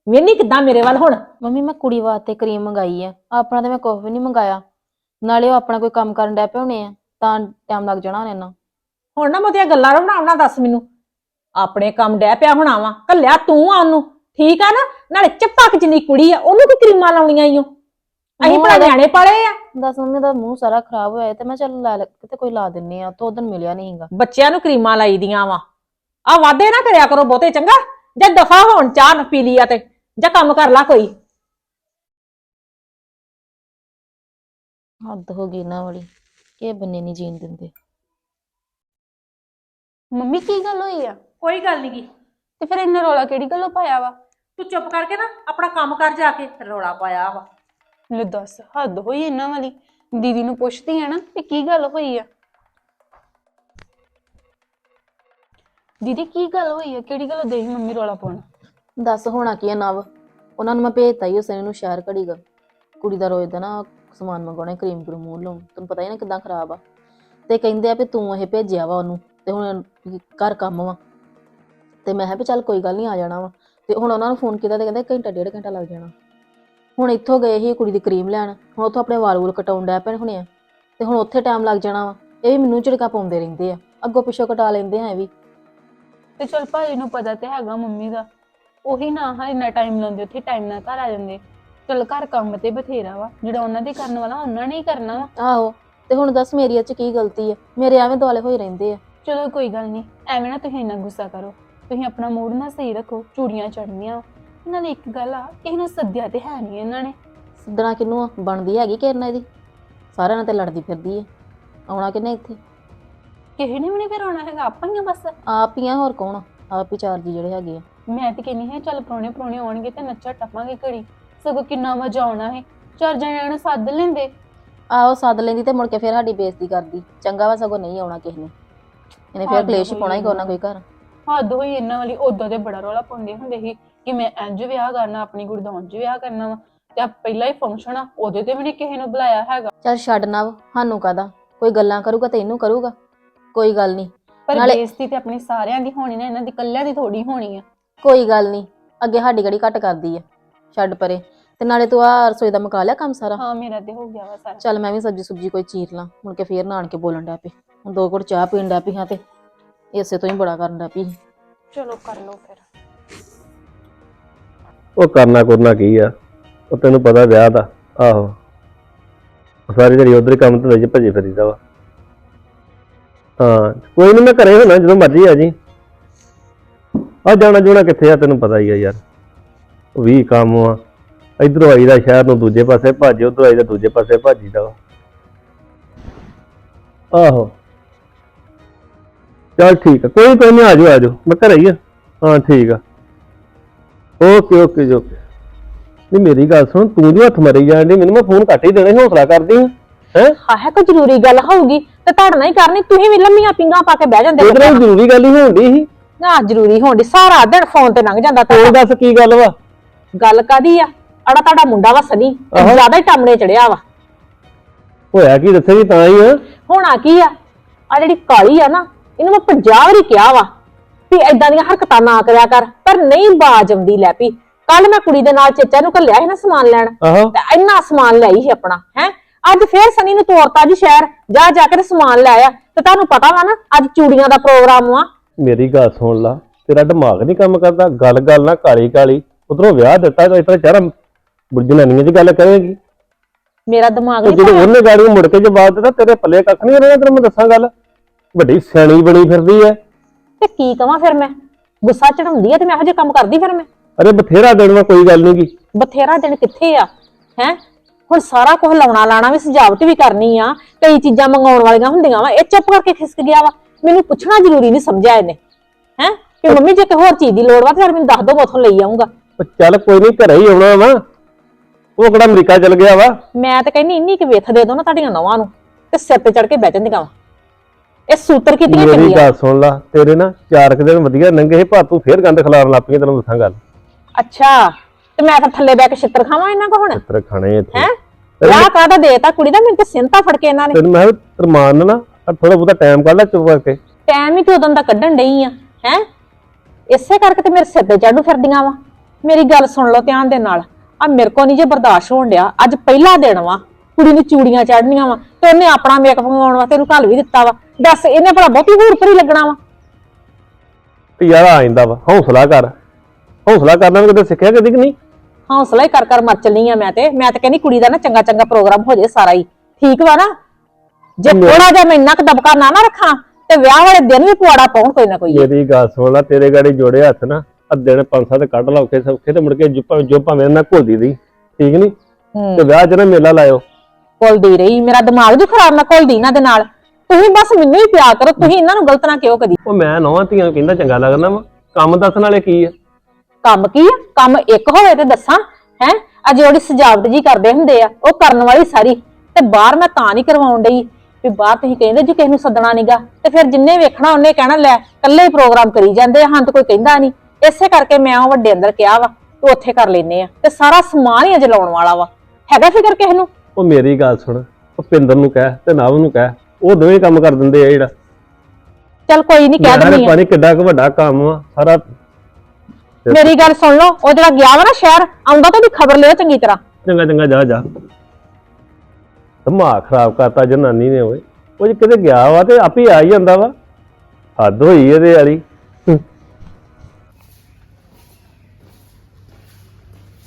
ਵੇਨੀ ਕਿਦਾਂ ਮੇਰੇ ਵੱਲ ਹੁਣ? ਮੰਮੀ ਮੈਂ ਕੁੜੀ ਵਾਸਤੇ ਕਰੀਮ ਮੰਗਾਈ ਆ। ਆਪਣਾ ਤੇ ਮੈਂ ਕੁਝ ਵੀ ਨਹੀਂ ਮੰਗਾਇਆ। ਨਾਲੇ ਉਹ ਆਪਣਾ ਕੋਈ ਕੰਮ ਕਰਨ ਡੈ ਪਏ ਹੋਣੇ ਆ ਤਾਂ ਟਾਈਮ ਲੱਗ ਜਾਣਾ ਉਹਨਾਂ ਨੂੰ ਹੁਣ ਨਾ ਮੋਤੀਆਂ ਗੱਲਾਂ ਬਣਾਉਣਾ ਦੱਸ ਮੈਨੂੰ। ਆਪਣੇ ਕੰਮ ਡੈ ਪਿਆ ਹੋਣਾ ਵਾ। ਕੱਲਿਆ ਤੂੰ ਆ ਉਹਨੂੰ। ਠੀਕ ਆ ਨਾ? ਨਾਲੇ ਚੱਪਕ ਜਿੰਨੀ ਕੁੜੀ ਆ ਉਹਨੂੰ ਕੀ ਕਰੀਮਾਂ ਲਾਉਣੀਆਂ ਈਓ ਅਸੀਂ ਭਲਾ ਨਿਆਣੇ ਪਾਲੇ ਆ। ਦੱਸ ਮੰਮੀ ਦਾ ਮੂੰਹ ਸਾਰਾ ਖਰਾਬ ਹੋਇਆ ਤੇ ਮੈਂ ਚੱਲ ਲੈ ਲੈ ਕਿਤੇ ਕੋਈ ਲਾ ਦਿੰਨੀ ਆ ਤੋਂ ਉਦੋਂ ਮਿਲਿਆ ਨਹੀਂ ਹੈਗਾ। ਬੱਚਿਆਂ ਨੂੰ ਕਰੀਮਾਂ ਲਾਈਦੀਆਂ ਵਾ। ਆ ਵਾਦੇ ਨਾ ਕਰਿਆ ਕਰੋ ਬਹੁਤੇ ਚੰਗਾ? ਜੇ ਦਫਾ ਹੋਣ ਚਾਹ ਨਾ ਪੀ ਲਿਆ ਤੇ ਜਾਂ ਕੰਮ ਕਰ ਲਾ ਕੋਈ। ਹੱਦ ਹੋ ਗਈ ਇਹਨਾਂ ਵਾਲੀ ਕਿ ਬੰਨੇ ਨਹੀਂ ਜੀਣ ਦਿੰਦੇ। ਮੰਮੀ ਕੀ ਗੱਲ ਹੋਈ ਆ? ਕੋਈ ਗੱਲ ਨਹੀਂ ਗੀ। ਤੇ ਫਿਰ ਇੰਨਾ ਰੌਲਾ ਕਿਹੜੀ ਗੱਲੋਂ ਪਾਇਆ ਵਾ? ਤੂੰ ਚੁੱਪ ਕਰਕੇ ਨਾ ਆਪਣਾ ਕੰਮ ਕਰ ਜਾ ਕੇ ਰੌਲਾ ਪਾਇਆ ਵਾ। ਲੈ ਦੱਸ ਹੱਦ ਹੋਈ ਇਹਨਾਂ ਵਾਲੀ। ਦੀਦੀ ਨੂੰ ਪੁੱਛਦੀ ਆ ਨਾ ਵੀ ਕੀ ਗੱਲ ਹੋਈ ਆ? ਦੀਦੀ, ਕੀ ਗੱਲ ਹੋਈ ਹੈ? ਕਿਹੜੀ ਗੱਲ ਦੇਖ ਮੰਮੀ ਰੌਲਾ ਪਾਉਣਾ? ਦੱਸ ਹੋਣਾ ਕੀ ਆ ਨਵ? ਉਹਨਾਂ ਨੂੰ ਮੈਂ ਭੇਜਤਾ ਹੀ ਉਸਨੇ ਨੂੰ ਸ਼ਹਿਰ ਘੜੀਗਾ ਕੁੜੀ ਦਾ ਰੋਜ਼ ਦਾ ਨਾ ਸਮਾਨ ਮੰਗਾਉਣਾ ਕਰੀਮ ਕਰੂਮ ਮੂੰਹ ਲਾਉਣ। ਤੈਨੂੰ ਪਤਾ ਹੀ ਨਾ ਕਿਦਾਂ ਖਰਾਬ ਆ। ਤੇ ਕਹਿੰਦੇ ਆ ਵੀ ਤੂੰ ਇਹ ਭੇਜਿਆ ਵਾ ਉਹਨੂੰ, ਤੇ ਹੁਣ ਘਰ ਕੰਮ ਵਾ। ਤੇ ਮੈਂ ਕਿਹਾ ਵੀ ਚੱਲ ਕੋਈ ਗੱਲ ਨਹੀਂ, ਆ ਜਾਣਾ ਵਾ। ਤੇ ਹੁਣ ਉਹਨਾਂ ਨੂੰ ਫੋਨ ਕੀਤਾ ਤੇ ਕਹਿੰਦੇ ਘੰਟਾ, ਡੇਢ ਘੰਟਾ ਲੱਗ ਜਾਣਾ। ਹੁਣ ਇੱਥੋਂ ਗਏ ਸੀ ਕੁੜੀ ਦੀ ਕਰੀਮ ਲੈਣ। ਹੁਣ ਉੱਥੋਂ ਆਪਣੇ ਵਾਲ ਵੂਲ ਕਟਾਉਣ ਡੈ ਪੈਣ ਹੁਣੇ ਆ। ਤੇ ਹੁਣ ਉੱਥੇ ਟਾਈਮ ਲੱਗ ਜਾਣਾ ਵਾ। ਇਹ ਵੀ ਮੈਨੂੰ ਝਿੜਕਾ ਪਾਉਂਦੇ ਰਹਿੰਦੇ ਆ। ਅੱਗੋਂ ਪਿੱਛੋਂ ਕਟਾ ਲੈਂਦੇ ਆ ਇਹ ਵੀ। ਤੇ ਚਲ ਭਾਜੀ ਨੂੰ ਪਤਾ ਤੇ ਹੈਗਾ ਮੰਮੀ ਦਾ। ਉਹੀ ਨਾ ਹਾਂ ਇੰਨਾ ਟਾਈਮ ਲਾਉਂਦੇ ਉੱਥੇ ਟਾਈਮ ਨਾਲ ਘਰ ਆ ਜਾਂਦੇ। ਚਲ ਘਰ ਕੰਮ ਤੇ ਬਥੇਰਾ ਵਾ ਜਿਹੜਾ ਉਹਨਾਂ ਦੇ ਕਰਨ ਵਾਲਾ ਉਹਨਾਂ ਨੇ ਹੀ ਕਰਨਾ ਵਾ। ਆਹੋ ਤੇ ਹੁਣ ਦੱਸ ਮੇਰੀ ਇਹ ਚ ਕੀ ਗਲਤੀ ਹੈ ਮੇਰੇ ਐਵੇਂ ਦੁਆਲੇ ਹੋਏ ਰਹਿੰਦੇ ਆ। ਚਲੋ ਕੋਈ ਗੱਲ ਨਹੀਂ ਐਵੇਂ ਨਾ ਤੁਸੀਂ ਇੰਨਾ ਗੁੱਸਾ ਕਰੋ। ਤੁਸੀਂ ਆਪਣਾ ਮੂਡ ਨਾ ਸਹੀ ਰੱਖੋ ਚੂੜੀਆਂ ਚੜਨੀਆਂ ਇਹਨਾਂ ਦੀ ਇੱਕ ਗੱਲ ਆ ਕਿਸੇ ਨੂੰ ਸੱਦਿਆ ਤੇ ਹੈ ਨਹੀਂ ਇਹਨਾਂ ਨੇ। ਸੱਦਣਾ ਕਿਨੂੰ ਬਣਦੀ ਹੈਗੀ ਕਿਰਨਾ ਇਹਦੀ। ਸਾਰਿਆਂ ਨਾਲ ਤੇ ਲੜਦੀ ਫਿਰਦੀ ਹੈ ਆਉਣਾ ਕਿੰਨੇ ਇੱਥੇ? ਕਿਸੇ ਨੇ ਵੀ ਨਹੀਂ ਫਿਰ ਆਉਣਾ ਹੈਗਾ ਆਪਾਂ ਹੀ ਆ ਬਸ। ਆਪ ਹੀ ਆ ਹੋਰ ਕੌਣ ਆ? ਆਪ ਹੀ ਚਾਰ ਜੀ ਜਿਹੜੇ ਹੈਗੇ ਆ। ਮੈਂ ਤੇ ਕਹਿੰਨੀ ਹੈ ਚੱਲ ਪ੍ਰਾਹੁਣੇ ਪ੍ਰਾਹੁਣੇ ਆਉਣਗੇ ਤੇ ਨੱਚਾ ਟੱਪਾਂਗੇ ਘੜੀ। ਸਗੋਂ ਕਿੰਨਾ ਮਜ਼ਾ ਆਉਣਾ ਹੈ। ਚਾਰ ਜਣਿਆਂ ਨੂੰ ਸੱਦ ਲੈਂਦੇ। ਆਹੋ ਸੱਦ ਲੈਂਦੀ ਤੇ ਮੁੜ ਕੇ ਫਿਰ ਸਾਡੀ ਬੇਇੱਜ਼ਤੀ ਕਰਦੀ। ਚੰਗਾ ਵਾ ਸਗੋਂ ਨਹੀਂ ਆਉਣਾ ਕਿਸੇ ਨੇ। ਇਹਨੇ ਫਿਰ ਕਲੇਸ਼ ਪਾਉਣਾ ਹੀ ਕੋਈ ਨਾ ਕੋਈ ਘਰ। ਹੱਦ ਹੋਈ ਇਹਨਾਂ ਵਾਲੀ। ਉਦੋਂ ਤੇ ਬੜਾ ਰੌਲਾ ਪਾਉਂਦੇ ਹੁੰਦੇ ਸੀ ਕਿ ਮੈਂ ਇੰਜ ਵਿਆਹ ਕਰਨਾ ਆਪਣੀ ਕੁੜੀ ਦਾ ਵਿਆਹ ਕਰਨਾ ਵਾ। ਤੇ ਆ ਪਹਿਲਾ ਹੀ ਫੰਕਸ਼ਨ ਆ ਉਹਦੇ ਤੇ ਵੀ ਨਹੀਂ ਕਿਸੇ ਨੂੰ ਬੁਲਾਇਆ ਹੈਗਾ। ਚੱਲ ਛੱਡ ਨਾ ਵਾ, ਸਾਨੂੰ ਕਾਦਾ ਕੋਈ ਗੱਲਾਂ ਕਰੂਗਾ ਤੇ ਇਹਨੂੰ ਕਰੂਗਾ। ਕੋਈ ਗੱਲ ਨਹੀਂ। ਪਰ ਨਾਲੇ- ਬੇਇੱਜ਼ਤੀ ਤੇ ਆਪਣੀ ਸਾਰਿਆਂ ਦੀ ਹੋਣੀ ਨਾ ਇਹਨਾਂ ਦੀ ਇਕੱਲਿਆਂ ਦੀ ਥੋੜੀ ਹੋਣੀ ਆ। ਕੋਈ ਗੱਲ ਨਹੀਂ ਅੱਗੇ ਸਾਡੀ ਗੜੀ ਘੱਟ ਕਰਦੀ ਆ? ਛੱਡ ਪਰੇ। ਤੇ ਨਾਲੇ ਤੂੰ ਆ ਰਸੋਈ ਦਾ ਮੁਕਾ ਲਿਆ ਕੰਮ ਸਾਰਾ? ਹਾਂ ਮੇਰਾ ਤੇ ਹੋ ਗਿਆ ਵਾ ਸਾਰਾ। ਚੱਲ ਮੈਂ ਵੀ ਸਬਜੀ ਸੁਬਜੀ ਕੋਈ ਚੀਰ ਲਾਂ ਮੁੜ ਕੇ ਫੇਰ ਨਾਨ ਕੇ ਬੋਲਣ ਡੈ ਪਈ। ਹੁਣ ਦੋ ਘੁੱਟ ਚਾਹ ਪੀਣ ਡੈ ਪਈ ਹਾਂ ਤੇ ਇਸੇ ਤੋਂ ਹੀ ਬੜਾ ਕਰਨ ਡੈ ਪਈ ਚਲੋ ਕਰ ਲਓ ਫਿਰ। ਉਹ ਕਰਨਾ ਕਰਨਾ ਕੀ ਆ? ਉਹ ਤੈਨੂੰ ਪਤਾ ਵਿਆਹ ਦਾ ਆਹੋ। ਉਹ ਸਾਰੀ ਜਿਹੜੀ ਉਧਰ ਕੰਮ ਤੇ ਵਿੱਚ ਭੱਜੇ ਫਿਰੀਦਾ ਵਾ। ਹਾਂ, ਕੋਈ ਨਹੀਂ ਮੈਂ ਘਰੇ ਹੋਣਾ, ਜਦੋਂ ਮਰਜ਼ੀ ਆ ਜੀ। ਆ ਜਾਣਾ ਜੁਣਾ ਕਿੱਥੇ ਆ, ਤੈਨੂੰ ਪਤਾ ਹੀ ਆ ਯਾਰ। ਵੀ ਕੰਮ ਆ। ਇਧਰੋਂ ਆਈਦਾ ਸ਼ਹਿਰ ਨੂੰ ਦੂਜੇ ਪਾਸੇ, ਭੱਜ ਉਧਰੋਂ ਆਈਦਾ ਦੂਜੇ ਪਾਸੇ ਭੱਜੀਦਾ ਵਾ ਆਹੋ। ਚਲ ਠੀਕ ਆ, ਕੋਈ ਕੋਈ ਨਹੀਂ ਆ ਜਾਓ ਆ ਜਾਓ। ਮੈਂ ਘਰੇ ਹੀ ਆ। ਹਾਂ, ਠੀਕ ਆ। ਓਕੇ ਓਕੇ ਜੀ, ਓਕੇ। ਨਹੀਂ ਮੇਰੀ ਗੱਲ ਸੁਣ, ਤੂੰ ਜੋ ਹੱਥ ਮਰੀ ਜਾਣ ਡਈ, ਮੈਨੂੰ ਮੈਂ ਫੋਨ ਕੱਟ ਹੀ ਦੇਣਾ, ਹੌਸਲਾ ਕਰਦੀ ਹਾਂ ਹੈ? ਕੋਈ ਜ਼ਰੂਰੀ ਗੱਲ ਹੋਊਗੀ ਤੇ ਤੁਹਾਡੇ ਨਾਲ ਹੀ ਕਰਨੀ ਤੁਸੀਂ ਵੀ ਲੰਮੀਆਂ ਪਿੰਗਾਂ ਪਾ ਕੇ ਬਹਿ ਜਾਂਦੇ ਉਹਦੇ ਨਾਲ ਜ਼ਰੂਰੀ ਗੱਲ ਹੀ ਹੋਣ ਡਈ ਸੀ। ਨਾ ਜ਼ਰੂਰੀ ਹੋਣ ਸਾਰਾ ਦਿਨ ਫੋਨ ਤੇ ਲੰਘ ਜਾਂਦਾ ਤੂੰ ਦੱਸ ਕੀ ਗੱਲ ਵਾ? ਗੱਲ ਕਾਦੀ ਆ? ਅੜਾ ਤੁਹਾਡਾ ਮੁੰਡਾ ਵਾ ਸਨੀ। ਜ਼ਿਆਦਾ ਹੀ ਟਾਮਣੇ ਚੜਿਆ ਵਾ। ਹੋਇਆ ਕੀ ਦੱਸੇਗੀ ਤਾਂ ਹੀ ਆ? ਹੋਣਾ ਕੀ ਆ? ਆ ਜਿਹੜੀ ਕਾਲੀ ਆ ਨਾ ਇਹਨੂੰ ਮੈਂ 50 ਵਾਰੀ ਕਿਹਾ ਵਾ ਵੀ ਐਦਾਂ ਦੀਆਂ ਹਰਕਤਾਂ ਨਾ ਕਰਿਆ ਕਰ ਪਰ ਨਹੀਂ ਬਾਜ ਆਉਂਦੀ ਲੈ ਪਈ ਕੱਲ ਮੈਂ ਕੁੜੀ ਦੇ ਨਾਲ ਚੇਚਾ ਨੂੰ ਘੱਲਿਆ ਸੀ ਨਾ ਸਮਾਨ ਲੈਣ ਤੇ ਇੰਨਾ ਸਮਾਨ ਲਿਆਈ ਸੀ ਆਪਣਾ ਹੈ? ਅੱਜ ਫੇਰ ਸਨੀ ਨੂੰ ਤੋਰਤਾ ਜੀ ਸ਼ਹਿਰ ਜਾ ਜਾ ਕੇ ਤੇ ਸਮਾਨ ਲੈ ਆ। ਤੇ ਤੁਹਾਨੂੰ ਪਤਾ ਵਾ ਨਾ ਅੱਜ ਚੂੜੀਆਂ ਦਾ ਪ੍ਰੋਗਰਾਮ ਆ ਮੇਰੀ ਗੱਲ ਸੁਣ ਲਾ ਤੇਰਾ ਦਿਮਾਗ ਨਹੀਂ ਕੰਮ ਕਰਦਾ ਗੱਲ ਗੱਲ ਨਾ ਕਾਲੀ ਕਾਲੀ। ਉਧਰੋਂ ਵਿਆਹ ਦਿੱਤਾ ਤਾਂ ਇਤਰਾ ਚਾਰਾ ਜਨਾਨੀਆਂ ਦੀ ਗੱਲ ਕਰੇਗੀ। ਮੇਰਾ ਦਿਮਾਗ ਤੇ ਨਹੀਂ ਜਦੋਂ ਉਹਨੇ ਗਾੜੀ ਨੂੰ ਮੁੜ ਕੇ ਜਵਾਬ ਦਿੱਤਾ ਤੇਰੇ ਪੱਲੇ ਕੱਖ ਨਹੀਂ ਰਹਿਣਾ ਤੈਨੂੰ ਮੈਂ ਦੱਸਾਂ ਗੱਲ। ਵੱਡੀ ਸਿਆਣੀ ਬਣੀ ਫਿਰਦੀ ਐ। ਤੇ ਕੀ ਕਵਾਂ ਫਿਰ ਮੈਂ? ਗੁੱਸਾ ਚੜਾਉਂਦੀ ਆ ਤੇ ਮੈਂ ਇਹੋ ਜਿਹੇ ਕੰਮ ਕਰਦੀ ਫਿਰ ਮੈਂ? ਅਰੇ ਬਥੇਰਾ ਦਿਨ ਵਾ ਕੋਈ ਗੱਲ ਨਹੀਂਗੀ ਬਥੇਰਾ ਦਿਨ ਕਿੱਥੇ ਆ? ਹੈ? ਹੁਣ ਸਾਰਾ ਕੁਝ ਲਾਉਣਾ ਲਾਣਾ ਵੀ ਸਜਾਵਟ ਵੀ ਕਰਨੀ ਆ ਕਈ ਚੀਜ਼ਾਂ ਮੰਗਾਉਣ ਵਾਲੀਆਂ ਹੁੰਦੀਆਂ ਵਾ ਇਹ ਚੁੱਪ ਕਰਕੇ ਖਿਸਕ ਗਿਆ ਵਾ। ਮੈਨੂੰ ਪੁੱਛਣਾ ਜ਼ਰੂਰੀ ਨਹੀਂ ਸਮਝਿਆ ਇਹਨੇ ਹੈ? ਕਿ ਮੰਮੀ ਜੇ ਕੋਈ ਹੋਰ ਚੀਜ਼ ਦੀ ਲੋੜ ਵਾ ਤੇ ਮੈਨੂੰ ਦੱਸ ਦੋ ਮੈਂ ਉੱਥੋਂ ਲਈ ਆਉਂਗਾ ਉਹ ਚੱਲ ਕੋਈ ਨਹੀਂ ਘਰੇ ਹੀ ਆਉਣਾ ਵਾ। ਉਹ ਕਿਹੜਾ ਅਮਰੀਕਾ ਚਲ ਗਿਆ ਵਾ। ਮੈਂ ਤਾਂ ਕਹਿੰਨੀ ਇੰਨੀ ਕਿ ਵੇਥ ਦੇ ਦੋ ਨਾ ਤੁਹਾਡੀਆਂ ਨਵਾਂ ਨੂੰ ਤੇ ਸਿਰ ਤੇ ਚੜ ਕੇ ਬਹਿ ਜਾਂਦੀਆਂ ਵਾ। ਇਹ ਸੂਤਰ ਕੀਤੀਆਂ ਮੇਰੀ ਚੰਗੀਆਂ। ਗੱਲ ਸੁਣ ਲਾ ਤੇਰੇ ਨਾ ਚਾਰ ਕੁ ਦਿਨ ਵਧੀਆ ਲੰਘੇ ਪਰ ਤੂੰ ਫੇਰ ਗੰਦ ਖਿਲਾਰਨ ਲੱਗ ਪਈ ਤੈਨੂੰ ਦੱਸਾਂ ਗੱਲ। ਅੱਛਾ ਤੇ ਮੈਂ ਤਾਂ ਥੱਲੇ ਬਹਿ ਕੇ ਛਿੱਤਰ ਖਾਵਾਂ ਇਹਨਾਂ ਕੋ ਹੁਣ? ਤੇਰੇ ਖਾਣੇ ਇੱਥੇ। ਹੈ? ਵਿਆਹ ਕਾਹਦਾ ਦੇਤਾ ਕੁੜੀ ਦਾ? ਮੈਨੂੰ ਤੇ ਸਿੰਤਾ ਫੜ ਕੇ ਇਹਨਾਂ ਨੇ। ਤੈਨੂੰ ਮੈਂ ਤਰਮਾਨ ਨਾ ਥੋੜਾ ਬਹੁਤਾ ਟਾਈਮ ਕੱਢ ਲੈ ਚੁੱਪ ਕਰਕੇ। ਟਾਈਮ ਹੀ ਤੇ ਉਦੋਂ ਦਾ ਕੱਢਣ ਡਈ ਆ ਹੈ? ਇਸੇ ਕਰਕੇ ਤੇ ਮੇਰੇ ਸਿਰ ਤੇ ਚੜੂ ਫਿਰਦੀਆਂ ਵਾ। ਮੇਰੀ ਗੱਲ ਸੁਣ ਲਓ ਧਿਆਨ ਦੇ ਨਾਲ। ਆ ਮੇਰੇ ਕੋ ਨਹੀਂ ਜੇ ਬਰਦਾਸ਼ਤ ਹੋਣ ਡਿਆ ਅੱਜ ਪਹਿਲਾ ਦਿਨ ਵਾ ਕੁੜੀ ਨੂੰ ਚੂੜੀਆਂ ਚੜਨੀਆਂ ਵਾ ਤੇ ਉਹਨੇ ਆਪਣਾ ਮੇਕਅਪ ਮੰਗਵਾਉਣ ਵਾਸਤੇ ਇਹਨੂੰ ਘੱਲ ਵੀ ਦਿੱਤਾ ਵਾ। ਦੱਸ ਇਹਨੇ ਭਲਾ ਬਹੁਤੀ ਹੂਰ ਭਰੀ ਲੱਗਣਾ ਵਾ। ਤੇ ਯਾਰ ਆ ਜਾਂਦਾ ਵਾ ਹੌਸਲਾ ਕਰ। ਹੌਸਲਾ ਕਰਨਾ ਵੀ ਕਿਤੇ ਸਿੱਖਿਆ ਕਦੀ ਕਿ ਨਹੀਂ? ਹੌਸਲਾ ਹੀ ਕਰ ਕਰ ਮਰ ਚੱਲੀ ਆ ਮੈਂ ਤੇ। ਮੈਂ ਤਾਂ ਕਹਿੰਦੀ ਕੁੜੀ ਦਾ ਨਾ ਚੰਗਾ ਚੰਗਾ ਪ੍ਰੋਗਰਾਮ ਹੋ ਜੇ ਸਾਰਾ ਹੀ। ਠੀਕ ਵਾ ਨਾ? ਜੇ ਥੋੜਾ ਜਿਹਾ ਮੈਂ ਇੰਨਾ ਕੁ ਦਬਕਾ ਨਾ ਨਾ ਰੱਖਾਂ ਤੇ ਵਿਆਹ ਵਾਲੇ ਦਿਨ ਵੀ ਪੁਆੜਾ ਪਾਉਣ ਕੋਈ ਨਾ ਕੋਈ। ਮੇਰੀ ਗੱਲ ਸੁਣ ਲਾ ਤੇਰੇ ਗਾੜੀ ਜੋੜੇ ਹੱਥ ਨਾ ਆ ਦਿਨ ਪੰਜ ਸੱਤ ਕੱਢ ਲਾ ਔਖੇ ਸੌਖੇ ਤੇ ਮੁੜ ਕੇ ਜੁੱਪਾਂ ਜੁੱਪਾਂ ਮੇਰੇ ਨਾਲ ਘੁਲਦੀ ਦੀ ਠੀਕ ਨਹੀਂ ਹੂੰ। ਤੇ ਵਿਆਹ 'ਚ ਨਾ ਮੇਲਾ ਲਾਇਓ। ਘੁਲਦੀ ਰਹੀ। ਮੇਰਾ ਦਿਮਾਗ ਜੋ ਖਰਾਬ ਨਾ ਘੁਲਦੀ ਇਹਨਾਂ ਦੇ ਨਾਲ। ਤੁਸੀਂ ਬਸ ਮੈਨੂੰ ਹੀ ਪਿਆ ਕਰੋ ਤੁਸੀਂ ਇਹਨਾਂ ਨੂੰ ਗਲਤ ਨਾ ਕਿਉਂ ਕਦੀ। ਉਹ ਮੈਂ ਨੌਵਾਂ ਧੀਆਂ ਨੂੰ ਕਹਿੰਦਾ ਚੰਗਾ ਲੱਗਦਾ ਵਾ। ਕੰਮ ਦੱਸਣ ਵਾਲੇ ਕੀ ਆ? ਕੰਮ ਕੀ ਆ? ਕੰਮ ਇੱਕ ਹੋਵੇ ਤੇ ਦੱਸਾਂ ਹੈ? ਆ ਜਿਹੜੀ ਸਜਾਵਟ ਜੀ ਕਰਦੇ ਹੁੰਦੇ ਆ ਉਹ ਕਰਨ ਵਾਲੀ ਸਾਰੀ। ਤੇ ਬਾਹਰ ਮੈਂ ਤਾਂ ਨਹੀਂ ਕਰਵਾਉਣ ਡਈ ਵੀ ਬਾਹਰ ਤੁਸੀਂ ਕਹਿੰਦੇ ਜੇ ਕਿਸੇ ਨੂੰ ਸੱਦਣਾ ਨੀਗਾ। ਤੇ ਫਿਰ ਜਿੰਨੇ ਵੇਖਣਾ ਉਹਨੇ ਕਹਿਣਾ ਲੈ ਇਕੱਲੇ ਹੀ ਪ੍ਰੋਗਰਾਮ ਕਰੀ ਜਾਂਦੇ ਆ ਹਾਂ ਤਾਂ ਕੋਈ ਕਹਿੰਦਾ ਨਹੀਂ। ਇਸੇ ਕਰਕੇ ਮੈਂ ਉਹ ਵੱਡੇ ਅੰਦਰ ਕਿਹਾ ਵਾ ਤੂੰ ਉੱਥੇ ਕਰ ਲੈਨੇ ਆ। ਤੇ ਸਾਰਾ ਸਮਾਨ ਹੀ ਅਜ ਲਾਉਣ ਵਾਲਾ ਵਾ। ਹੈਗਾ ਫਿਕਰ ਕਿਸੇ ਨੂੰ? ਉਹ ਮੇਰੀ ਗੱਲ ਸੁਣ ਪਿੰਦਰ ਨੂੰ ਕਹਿ ਤੇ ਨਵ ਨੂੰ ਕਹਿ ਉਹ ਦੋਵੇਂ ਕੰਮ ਕਰ ਦਿੰਦੇ ਆ ਜਿਹੜਾ। ਚੱਲ ਕੋਈ ਨਹੀਂ ਕਹਿ ਦਿੰਦੀ ਆ। ਪਾਣੀ ਕਿੱਡਾ ਕੁ ਵੱਡਾ ਕੰਮ ਆ ਸਾਰਾ ਮੇਰੀ ਗੱਲ ਸੁਣ ਲਓ ਉਹ ਜਿਹੜਾ ਗਿਆ ਵਾ ਨਾ ਸ਼ਹਿਰ ਆਉਂਦਾ ਤਾਂ ਉਹਦੀ ਖਬਰ ਲਿਓ ਚੰਗੀ ਤਰ੍ਹਾਂ। ਚੰਗਾ ਚੰਗਾ ਜਾ ਜਾ। ਦਿਮਾਗ ਖਰਾਬ ਕਰਤਾ ਜਨਾਨੀ ਨੇ ਓਏ। ਉਹ ਜੇ ਕਿਤੇ ਗਿਆ ਵਾ ਤੇ ਆਪੇ ਆ ਹੀ ਜਾਂਦਾ ਵਾ। ਹੱਦ ਹੋਈ ਇਹਦੇ ਵਾਲੀ।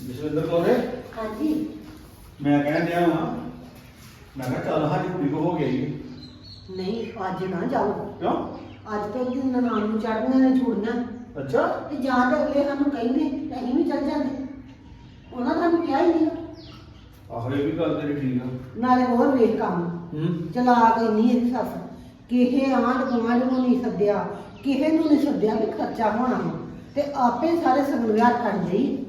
ਜਸਵਿੰਦਰ ਕੌਰ ਹਾਂਜੀ। ਮੈਂ ਕਹਿਣ ਡਿਆ ਵਾਂ ਮੈਂ ਕਿਹਾ ਚੱਲ ਸਾਡੀ ਕੁੜੀ ਕੋ ਹੋ ਗਈ ਨਹੀਂ ਅੱਜ ਨਾ ਜਾਓ। ਕਿਉਂ? ਅੱਜ ਤੇ ਉਹਦੀ ਨਨਾਣ ਨੂੰ ਚੜ੍ਹਨੀਆਂ ਨੇ ਛੁੜੀਆਂ ਅੱਛਾ। ਤੇ ਜਾਂ ਤੇ ਅਗਲੇ ਸਾਨੂੰ ਕਹਿੰਦੇ ਤੇ ਅਸੀਂ ਵੀ ਚੱਲ ਜਾਂਦੇ। ਉਹਨਾਂ ਦਾ ਕਿਹਾ ਹੀ ਨਹੀਂ। ਆਹੋ ਇਹ ਵੀ ਗੱਲ ਤੇਰੀ ਠੀਕ ਆ। ਨਾਲੇ ਹੋਰ ਵੇਖ ਕੰਮ। ਹੂੰ। ਚਲਾ ਕੇ ਨਹੀਂ ਇਹਦੀ ਸੱਸ। ਕਿਹੇ ਆਂਢ ਗੁਆਂਢ ਨੂੰ ਨਹੀਂ ਸੱਦਿਆ ਕਿਸੇ ਨੂੰ ਨਹੀਂ ਸੱਦਿਆ ਵੀ ਖਰਚਾ ਹੋਣਾ ਵਾ। ਤੇ ਆਪੇ ਸਾਰੇ ਸਗਨ ਵਿਆਹ ਕਰ ਦੇਈ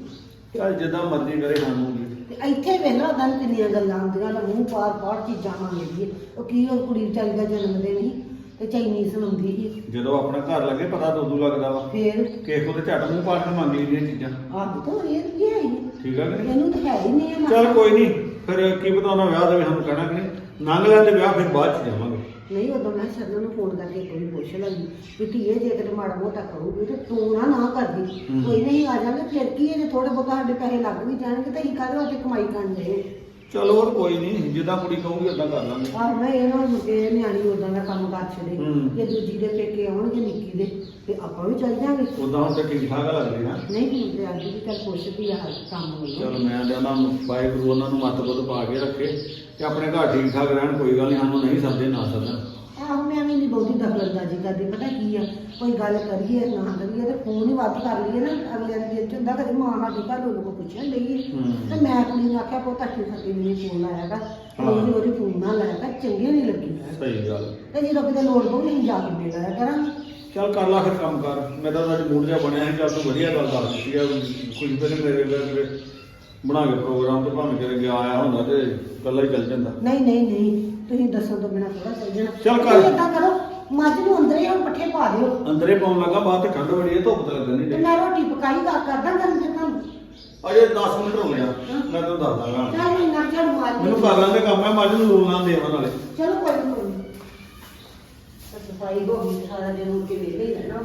ਚੱਲ ਜਿੱਦਾਂ ਮਰਜ਼ੀ ਕਰੇ ਕੀ। ਤੇ ਇੱਥੇ ਵੇਲਾ ਦਨ ਕਿੰਨੀਆਂ ਗੱਲਾਂ ਹੁੰਦੀਆਂ ਨੇ ਮੂੰਹ ਪਾਰ ਪਾਰ ਚੀਜ਼ਾਂ ਮੰਗਦੀ ਉਹ ਕੀ ਉਹ ਕੁੜੀ ਵਿਚਾਰੀ ਦਾ ਜਨਮ ਦਿਨ ਸੀ ਤੇ ਚੈਨੀ ਸੁਣਾਉਂਦੀ ਸੀ। ਜਦੋਂ ਆਪਣਾ ਘਰ ਲੱਗੇ ਪਤਾ ਤਾਂ ਉਦੋਂ ਲੱਗਦਾ ਵਾ। ਫੇਰ? ਕਿਸੇ ਕੋ ਤੇ ਝੱਟ ਮੂੰਹ ਪਾੜ ਕੇ ਮੰਗ ਲਈਆਂ ਚੀਜ਼ਾਂ। ਆਹ ਤਾਂ ਇਹ ਕੀ ਹੈ ਹੀ। ਠੀਕ ਆ ਕਿ ਨਹੀਂ? ਇਹਨੂੰ ਤਾਂ ਹੈ ਹੀ ਨਹੀਂ ਹੈ ਚੱਲ ਕੋਈ ਨਹੀਂ ਫਿਰ ਕੀ ਪਤਾ ਉਹਨਾਂ ਵਿਆਹ ਦੇਵੇ ਸਾਨੂੰ ਕਹਿਣਾ ਕਿ ਨਹੀਂ। ਨੰਗ ਲੈਂਦੇ ਵਿਆਹ ਫਿਰ ਬਾਅਦ ਚ ਜਾਵਾਂਗੇ। ਨਹੀਂ ਉਦੋਂ ਮੈਂ ਸ਼ਰਨ ਨੂੰ ਫੋਨ ਕਰਕੇ ਕੋਈ ਪੁੱਛ ਲਈ ਵੀ ਧੀਏ ਜੇ ਕਿਤੇ ਮਾੜਾ ਮੋਟਾ ਕਰੂਗੀ ਤੇ ਤੂੰ ਨਾ ਨਾ ਕਰਦੀ। ਕੋਈ ਨਹੀਂ ਆ ਜਾਂਦੇ ਫਿਰ ਕੀ ਜੇ ਥੋੜੇ ਬਹੁਤ ਸਾਡੇ ਪੈਸੇ ਲੱਗ ਵੀ ਜਾਣਗੇ ਤਾਂ ਅਸੀਂ ਕਾਹਦੇ ਵਾਸਤੇ ਕਮਾਈ ਕਰਨ ਦੇ ਚਲੋ ਹੋਰ ਕੋਈ ਨਹੀਂ ਜਿੱਦਾਂ ਕੁੜੀ ਕਹੂਗੀ ਉਦਾਂ ਕਰ ਲਾਂਗੇ। ਆਹ ਮੈਂ ਇਹਨਾਂ ਨੂੰ ਮੁਕੇ ਨਿਆਣੀ ਉਦਾਂ ਦਾ ਕੰਮ ਕਰ ਛੱਡੇ ਹੂੰ। ਜੇ ਦੂਜੀ ਦੇ ਪੇਕੇ ਆਉਣਗੇ ਨਿੱਕੀ ਦੇ ਤੇ ਆਪਾਂ ਵੀ ਚੱਲ ਜਾਾਂਗੇ। ਉਦਾਂ ਹੁਣ ਤਾਂ ਠੀਕ ਠਾਕ ਲੱਗਦੇ ਨਾ। ਨਹੀਂ ਤੇ ਅੱਜ ਵੀ ਚੱਲ ਪੁੱਛਦੀ ਆ ਕੰਮ ਹੋਈ ਚਲ ਮੈਂ ਤੇ ਉਹਨਾਂ ਨੂੰ ਵਾਹਿਗੁਰੂ ਉਹਨਾਂ ਨੂੰ ਮੱਤ ਬੁੱਧ ਪਾ ਕੇ ਰੱਖੇ ਤੇ ਆਪਣੇ ਘਰ ਠੀਕ ਠਾਕ ਰਹਿਣ ਕੋਈ ਗੱਲ ਨਹੀਂ ਸਾਨੂੰ ਨਹੀਂ ਸੱਦੇ ਨਾ ਸੱਦਣ। ਆਹੋ ਮੈਂ ਵੀ ਨਹੀਂ ਬਹੁਤੀ ਦਖਲਅੰਦਾਜ਼ੀ ਕਰਦੀ ਪਤਾ ਕੀ ਆ? ਕੋਈ ਗੱਲ ਕਰੀਏ ਨਾ ਕਰੀਏ ਤੇ ਫੋਨ ਹੀ ਵੱਧ ਕਰ ਲਈਏ ਨਾ ਅਗਲੇ ਦੇ ਦਿਲ ਚ ਹੁੰਦਾ ਕਦੇ ਮਾਂ ਸਾਡੀ ਘਰ ਲੋਕ ਪੁੱਛਣ ਲਈ ਹੂੰ। ਤੇ ਮੈਂ ਕੁੜੀ ਨੂੰ ਆਖਿਆ ਪੁੱਤ ਅੱਠੀ ਸੱਤੀ ਮੈਨੂੰ ਫੋਨ ਲਾਇਆਗਾ ਉਹਦੀ ਉਹਦੀ ਫੋਨ ਨਾ ਲਾਇਆਗਾ ਚੰਗੇ ਨਹੀਂ ਲੱਗੀ। ਸਹੀ ਗੱਲ। ਤੇ ਜਦੋਂ ਕਿਤੇ ਲੋੜ ਪਊ ਅਸੀਂ ਜਾ ਕੇ ਦੇ ਲਾਇਆ ਕਰਾਂਗੇ। ਚੱਲ ਕਰ ਲਾ ਫਿਰ ਕੰਮ ਕਰ ਮੇਰਾ ਤਾਂ ਅੱਜ ਮੂਡ ਜਿਹਾ ਬਣਿਆ ਸੀ ਚੱਲ ਤੂੰ ਵਧੀਆ ਗੱਲ ਕਰ ਦਿੱਤੀ ਆ ਕੁਝ ਪਹਿਲੇ ਮੇਰੇ ਮੇਰੇ ਬਣਾ ਕੇ ਪ੍ਰੋਗਰਾਮ ਤੇ ਭਾਵੇਂ ਕਿਤੇ ਗਿਆ ਆਇਆ ਹੁੰਦਾ ਤੇ ਕੱਲਾ ਹੀ ਚੱਲ ਜਾਂਦਾ। ਨਹੀਂ ਨਹੀਂ ਨਹੀਂ ਤੁਸੀਂ ਦੱਸਣ ਤੋਂ ਬਿਨਾ ਥੋੜਾ ਚੱਲ ਜਾਣਾ। ਚੱਲ ਕਰ। ਤੁਸੀਂ ਏਦਾਂ ਕਰੋ ਮੱਝ ਨੂੰ ਅੰਦਰ ਹੀ ਹੁਣ ਪੱਠੇ ਪਾ ਦਿਓ। ਅੰਦਰੇ ਪਾਉਣ ਲੱਗਾ ਬਾਹਰ ਤੇ ਠੰਡ ਬੜੀ ਹੈ ਧੁੱਪ ਤੇ ਲੱਗਣ ਨਹੀਂ ਤੇ ਡਈ। ਮੈਂ ਰੋਟੀ ਪਕਾਈ ਕਰ ਕਰਦਾ ਗਰਮ ਤੇ ਤੁਹਾਨੂੰ। ਅਜੇ 10 ਮਿੰਟ ਹੋ ਗਿਆ ਮੈਂ ਤੈਨੂੰ ਦੱਸ ਦਾਂਗਾ ਚੱਲ ਇੰਨਾ ਚੜ ਮਾਰ ਮੈਨੂੰ ਕਰ ਲੈਂਦੇ ਕੰਮ ਹੈ ਮੱਝ ਨੂੰ ਲੂਣ ਨਾ ਦੇਵਾਂ ਨਾਲੇ। ਚਲੋ ਕੋਈ ਨੀ, ਕੋਈ ਨੀ। ਤਾਂ ਸਫ਼ਾਈ ਹੋ ਗਈ ਸਾਰਾ ਦਿਨ ਹੋ ਕੇ ਵਿਹਲੇ ਹੀ ਰਹਿਣਾ।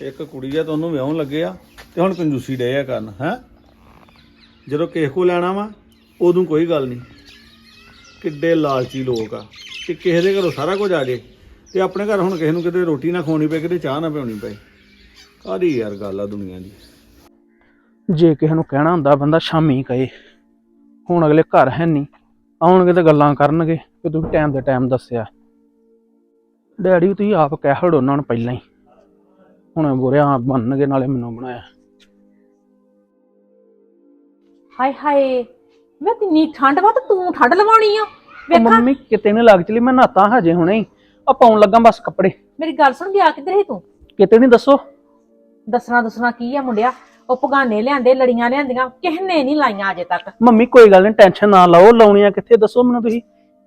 ਇੱਕ ਕੁੜੀ ਆ ਤੁਹਾਨੂੰ ਵਿਆਹਣ ਲੱਗੇ ਆ ਤੇ ਹੁਣ ਕੰਜੂਸੀ ਡੇ ਆ ਕਰਨ ਹੈ? ਜਦੋਂ ਕਿਸੇ ਕੋ ਲੈਣਾ ਵਾ ਉਦੋਂ ਕੋਈ ਗੱਲ ਨਹੀਂ। ਕਿੱਡੇ ਲਾਲਚੀ ਲੋਕ ਆ। ਕਿ ਕਿਸੇ ਦੇ ਘਰੋਂ ਸਾਰਾ ਕੁਝ ਆ ਜੇ। ਤੇ ਆਪਣੇ ਘਰ ਹੁਣ ਕਿਸੇ ਨੂੰ ਕਿਤੇ ਰੋਟੀ ਨਾ ਖਵਾਉਣੀ ਪਏ ਕਿਤੇ ਚਾਹ ਨਾ ਪਿਉਣੀ ਪਏ। ਕਾਦੀ ਯਾਰ ਗੱਲ ਆ ਦੁਨੀਆ ਦੀ। ਜੇ ਕਿਸੇ ਨੂੰ ਕਹਿਣਾ ਹੁੰਦਾ ਬੰਦਾ ਸ਼ਾਮੀ ਕਹੇ। ਹੁਣ ਅਗਲੇ ਘਰ ਹੈ ਨਹੀਂ। ਆਉਣਗੇ ਤੇ ਗੱਲਾਂ ਕਰਨਗੇ। ਕਿ ਤੁਸੀਂ ਟਾਈਮ ਦੇ ਟਾਈਮ ਦੱਸਿਆ। ਡੈਡੀ ਤੁਸੀਂ ਆਪ ਕਹਿ ਹੜੋ ਉਹਨਾਂ ਨੂੰ ਪਹਿਲਾਂ ਹੀ। ਹੁਣ ਬੁਰਿਆਂ ਬਣਨਗੇ ਨਾਲੇ ਮੈਨੂੰ ਬਣਾਇਆ। ਹਾਏ ਹਾਏ ਵੇ ਕਿੰਨੀ ਠੰਡ ਵਾ ਤੇ ਤੂੰ ਠੰਡ ਲਵਾਉਣੀ ਆ। ਉਹ ਵੇਖਾਂ। ਮੰਮੀ ਕਿਤੇ ਨਹੀਂ ਲੱਗ ਚਲੀ ਮੈਂ ਨਹਾਤਾ ਹਜੇ ਹੁਣੇ ਹੀ। ਆ ਪਾਉਣ ਲੱਗਾ ਬਸ ਕੱਪੜੇ। ਮੇਰੀ ਗੱਲ ਸੁਣ ਗਿਆ ਕਿੱਧਰ ਸੀ ਤੂੰ? ਕਿਤੇ ਨਹੀਂ ਦੱਸੋ। ਦੱਸਣਾ ਦੱਸਣਾ ਕੀ ਆ ਮੁੰਡਿਆ? ਉਹ ਪਗਾਨੇ ਲਿਆਂਦੇ ਲੜੀਆਂ ਲਿਆਂਦੀਆਂ ਕਿਸੇ ਨੇ ਨਹੀਂ ਲਾਈਆਂ ਅਜੇ ਤੱਕ। ਮੰਮੀ ਕੋਈ ਗੱਲ ਨਹੀਂ ਟੈਨਸ਼ਨ ਨਾ ਲਓ ਲਾਉਣੀਆਂ ਕਿੱਥੇ ਦੱਸੋ ਮੈਨੂੰ ਤੁਸੀਂ।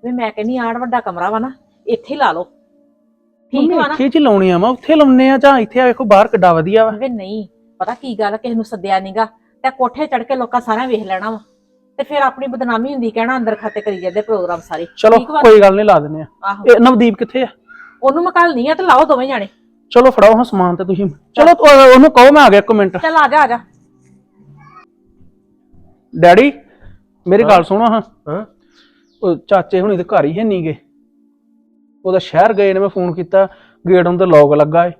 ਵੀ ਮੈਂ ਕਹਿੰਨੀ ਆੜ ਵੱਡਾ ਕਮਰਾ ਵਾ ਨਾ ਇੱਥੇ ਹੀ ਲਾ ਲਓ। ਠੀਕ ਮੰਮੀ ਵਾ ਨਾ? ਇੱਥੇ ਚ ਲਾਉਣੀਆਂ ਵਾ ਉੱਥੇ ਲਾਉਣੇ ਆ ਜਾਂ ਇੱਥੇ ਆ ਵੇਖੋ ਬਾਹਰ ਕਿੱਡਾ ਵਧੀਆ ਵਾ। ਵੇ ਨਹੀਂ ਪਤਾ ਕੀ ਗੱਲ ਆ, ਕਿਸੇ ਨੂੰ ਸੱਦਿਆ ਨੀਗਾ ਤੇ ਕੋਠੇ ਚੜ ਕੇ ਲੋਕਾਂ ਸਾਰਿਆਂ ਵੇਖ ਲੈਣਾ ਵਾ। ਤੇ ਫਿਰ ਆਪਣੀ ਬਦਨਾਮੀ ਹੁੰਦੀ ਕਹਿਣਾ ਅੰਦਰ ਖਾਤੇ ਕਰੀ ਜਾਂਦੇ ਪ੍ਰੋਗਰਾਮ ਸਾਰੇ। ਚਲੋ ਠੀਕ ਵਾ? ਕੋਈ ਗੱਲ ਨਹੀਂ ਲਾ ਦਿੰਦੇ ਆ। ਆਹੋ। ਇਹ ਨਵਦੀਪ ਕਿੱਥੇ ਆ? ਉਹਨੂੰ ਮੈਂ ਕੱਲ ਨਹੀਂ ਆ ਤੇ ਲਾਓ ਦੋਵੇਂ ਜਾਣੇ। ਚਲੋ ਫੜਾਓ ਹਾਂ ਸਮਾਨ ਤੇ ਤੁਸੀਂ। ਚਲੋ ਤੂੰ ਉਹਨੂੰ ਕਹੋ ਮੈਂ ਆ ਗਿਆ ਇੱਕ ਮਿੰਟ। ਚੱਲ ਆ ਜਾ ਆ ਜਾ। ਡੈਡੀ ਮੇਰੀ ਗੱਲ ਸੁਣੋ ਹਾਂ। ਹਾਂ। ਉਹ ਚਾਚੇ ਹੁਣੀ ਤੇ ਘਰ ਹੀ ਹੈ ਨਹੀਂਗੇ ਉਹਦਾ ਸ਼ਹਿਰ ਗਏ ਨੇ ਮੈਂ ਫੋਨ ਕੀਤਾ ਗੇਟ ਉਹਦੇ ਲੋਕ ਲੱਗਾ ਏ।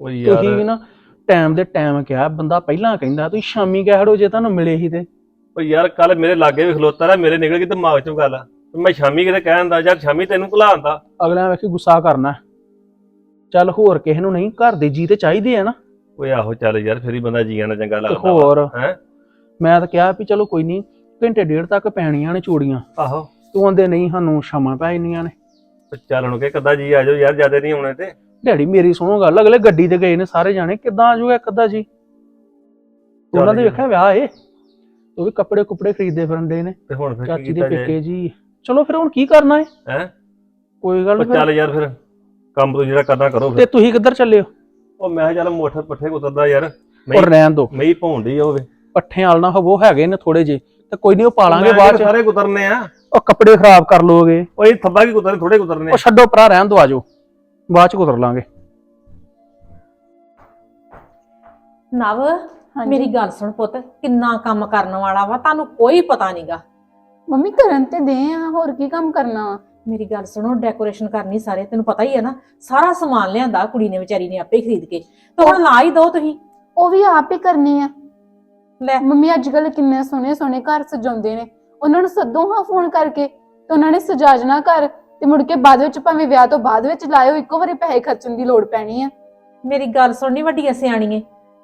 ਉਹ ਤੁਸੀਂ ਵੀ ਨਾ ਟਾਈਮ ਦੇ ਟਾਈਮ ਕਿਹਾ ਬੰਦਾ ਪਹਿਲਾਂ ਕਹਿੰਦਾ ਤੁਸੀਂ ਸ਼ਾਮੀ ਕਹਿ ਹੜੋ ਜੇ ਤੁਹਾਨੂੰ ਮਿਲੇ ਹੀ ਤੇ। ਉਹ ਯਾਰ ਕੱਲ ਮੇਰੇ ਲਾਗੇ ਵੀ ਖਲੋਤਾ ਰਿਹਾ ਮੇਰੇ ਨਿਕਲ ਗਈ ਦਿਮਾਗ ਚੋਂ ਗੱਲ। ਮੈਂ ਸ਼ਾਮੀ ਕਿਤੇ ਕਹਿ ਦਿੰਦਾ ਯਾਰ ਸ਼ਾਮੀ ਤੈਨੂੰ ਭੁਲਾਉਂਦਾ ਅਗਲਿਆਂ ਵੇਖੀ ਗੁੱਸਾ ਕਰਨਾ। ਚੱਲ ਹੋਰ ਕਿਸੇ ਨੂੰ ਨਹੀਂ ਘਰ ਦੇ ਜੀ ਤੇ ਚਾਹੀਦੇ ਆ ਨਾ। ਓਏ ਆਹੋ ਚੱਲ ਯਾਰ ਫਿਰ ਹੀ ਬੰਦਾ ਜੀਆਂ ਨਾਲ ਚੰਗਾ ਲੱਗਦਾ ਹੋਰ। ਹੈ? ਮੈਂ ਤਾਂ ਕਿਹਾ ਵੀ ਚਲੋ ਕੋਈ ਨਹੀਂ ਘੰਟੇ ਡੇਢ ਤੱਕ ਪੈਣੀਆਂ ਨੇ ਚੂੜੀਆਂ। ਆਹੋ। ਤੂੰ ਆਂਦੇ ਨਹੀਂ ਸਾਨੂੰ ਸ਼ਾਮਾਂ ਪੈ ਜਾਂਦੀਆਂ ਨੇ। ਤੇ ਚੱਲ ਹੁਣ ਕੇ ਕਦਾ ਜੀ ਆ ਜਾਓ ਯਾਰ ਜ਼ਿਆਦਾ ਨਹੀਂ ਆਉਣੇ ਤੇ। ਡੈਡੀ ਮੇਰੀ ਸੁਣੋ ਗੱਲ ਅਗਲੇ ਗੱਡੀ ਤੇ ਗਏ ਨੇ ਸਾਰੇ ਜਾਣੇ ਕਿੱਦਾਂ ਆ ਜਾਊਗਾ ਇੱਕ ਅੱਧਾ ਜੀ? ਉਹਨਾਂ ਦੇ। ਵੇਖਿਆ ਵਿਆਹ ਏ ਉਹ ਵੀ ਕੱਪੜੇ ਕੁਪੜੇ ਖਰੀਦਦੇ ਫਿਰਨ ਦੇ ਨੇ। ਤੇ ਹੁਣ ਫਿਰ ਕੀ ਚਾਚੀ ਦੇ ਕੀਤਾ ਪੇਕੇ ਜਾਏ ਜੀ। ਚਲੋ ਫਿਰ ਹੁਣ ਕੀ ਕਰਨਾ ਏ? ਹੈ? ਕੋਈ ਗੱਲ ਉਹ ਨੀ ਚੱਲ ਯਾਰ ਫਿਰ ਕੰਮ ਤੋਂ ਜਿਹੜਾ ਕਰਨਾ ਕਰੋ ਤੇ ਫਿਰ ਤੁਸੀਂ ਕਿੱਧਰ ਚੱਲੇ ਹੋ? ਉਹ ਮੈਂ ਕਿਹਾ ਚੱਲ ਮੋਠ ਪੱਠੇ ਕੁਤਰਦਾ ਯਾਰ। ਔਰ ਰਹਿਣ ਦੋ। ਮਈ ਭੌਂਦੀ ਹੋਵੇ ਪੱਠੇ ਵਾਲ ਨਾ ਹੋਵੋ ਹੈਗੇ ਨੇ ਥੋੜੇ ਜੇ ਤੇ ਕੋਈ ਨਹੀਂ ਉਹ ਪਾਲਾਂਗੇ ਬਾਅਦ ਚ। ਸਾਰੇ ਕੁਤਰਨੇ ਆ। ਉਹ ਕੱਪੜੇ ਖਰਾਬ ਕਰ ਲੋਗੇ। ਉਹ ਇਹ ਥੱਬਾ ਕੀ ਕੁਤਰਨੇ ਥੋੜੇ ਕੁਤਰਨੇ ਉਹ ਛੱਡੋ ਭਰਾ ਰਹਿਣ ਦੋ ਆਜੋ ਬਾਅਦ ਚ ਕੁਤਰ ਲਾਂਗੇ। ਨਵ ਮੇਰੀ ਗੱਲ ਸੁਣ ਪੁੱਤ ਕਿੰਨਾ ਕੰਮ ਕਰਨ ਵਾਲਾ ਵਾ ਤੁਹਾਨੂੰ ਕੋਈ ਪਤਾ ਨਹੀਂਗਾ ਮੰਮੀ ਕਰਨ ਤੇ ਦੇ ਆ ਹੋਰ ਕੀ ਕੰਮ ਕਰਨਾ ਵਾ? ਮੇਰੀ ਗੱਲ ਸੁਣੋ ਡੈਕੋਰੇਸ਼ਨ ਕਰਨੀ ਸਾਰੇ ਤੈਨੂੰ ਪਤਾ ਹੀ ਹੈ ਨਾ ਸਾਰਾ ਸਮਾਨ ਲਿਆਂਦਾ ਕੁੜੀ ਨੇ ਵਿਚਾਰੀ ਨੇ ਆਪੇ ਖਰੀਦ ਕੇ। ਤੇ ਹੁਣ ਲਾ ਹੀ ਦੋ ਤੁਸੀਂ। ਉਹ ਵੀ ਆਪ ਹੀ ਕਰਨੀ ਆ। ਲੈ। ਮੰਮੀ ਅੱਜ ਕੱਲ ਕਿੰਨੇ ਸੋਹਣੇ ਸੋਹਣੇ ਘਰ ਸਜਾਉਂਦੇ ਨੇ। ਉਹਨਾਂ ਨੂੰ ਸੱਦੋ ਹਾਂ ਫੋਨ ਕਰਕੇ ਤੇ ਉਹਨਾਂ ਨੇ ਸਜਾਜਣਾ ਘਰ ਤੇ ਮੁੜ ਕੇ ਬਾਅਦ ਵਿੱਚ ਭਾਵੇਂ ਵਿਆਹ ਤੋਂ ਬਾਅਦ ਵਿੱਚ ਲਾਇਓ ਇੱਕੋ ਵਾਰੀ ਪੈਸੇ ਖਰਚਣ ਦੀ ਲੋੜ ਪੈਣੀ ਆ। ਮੇਰੀ ਗੱਲ ਸੁਣਨੀ ਵੱਡੀਆਂ ਸਿਆਣੀਏ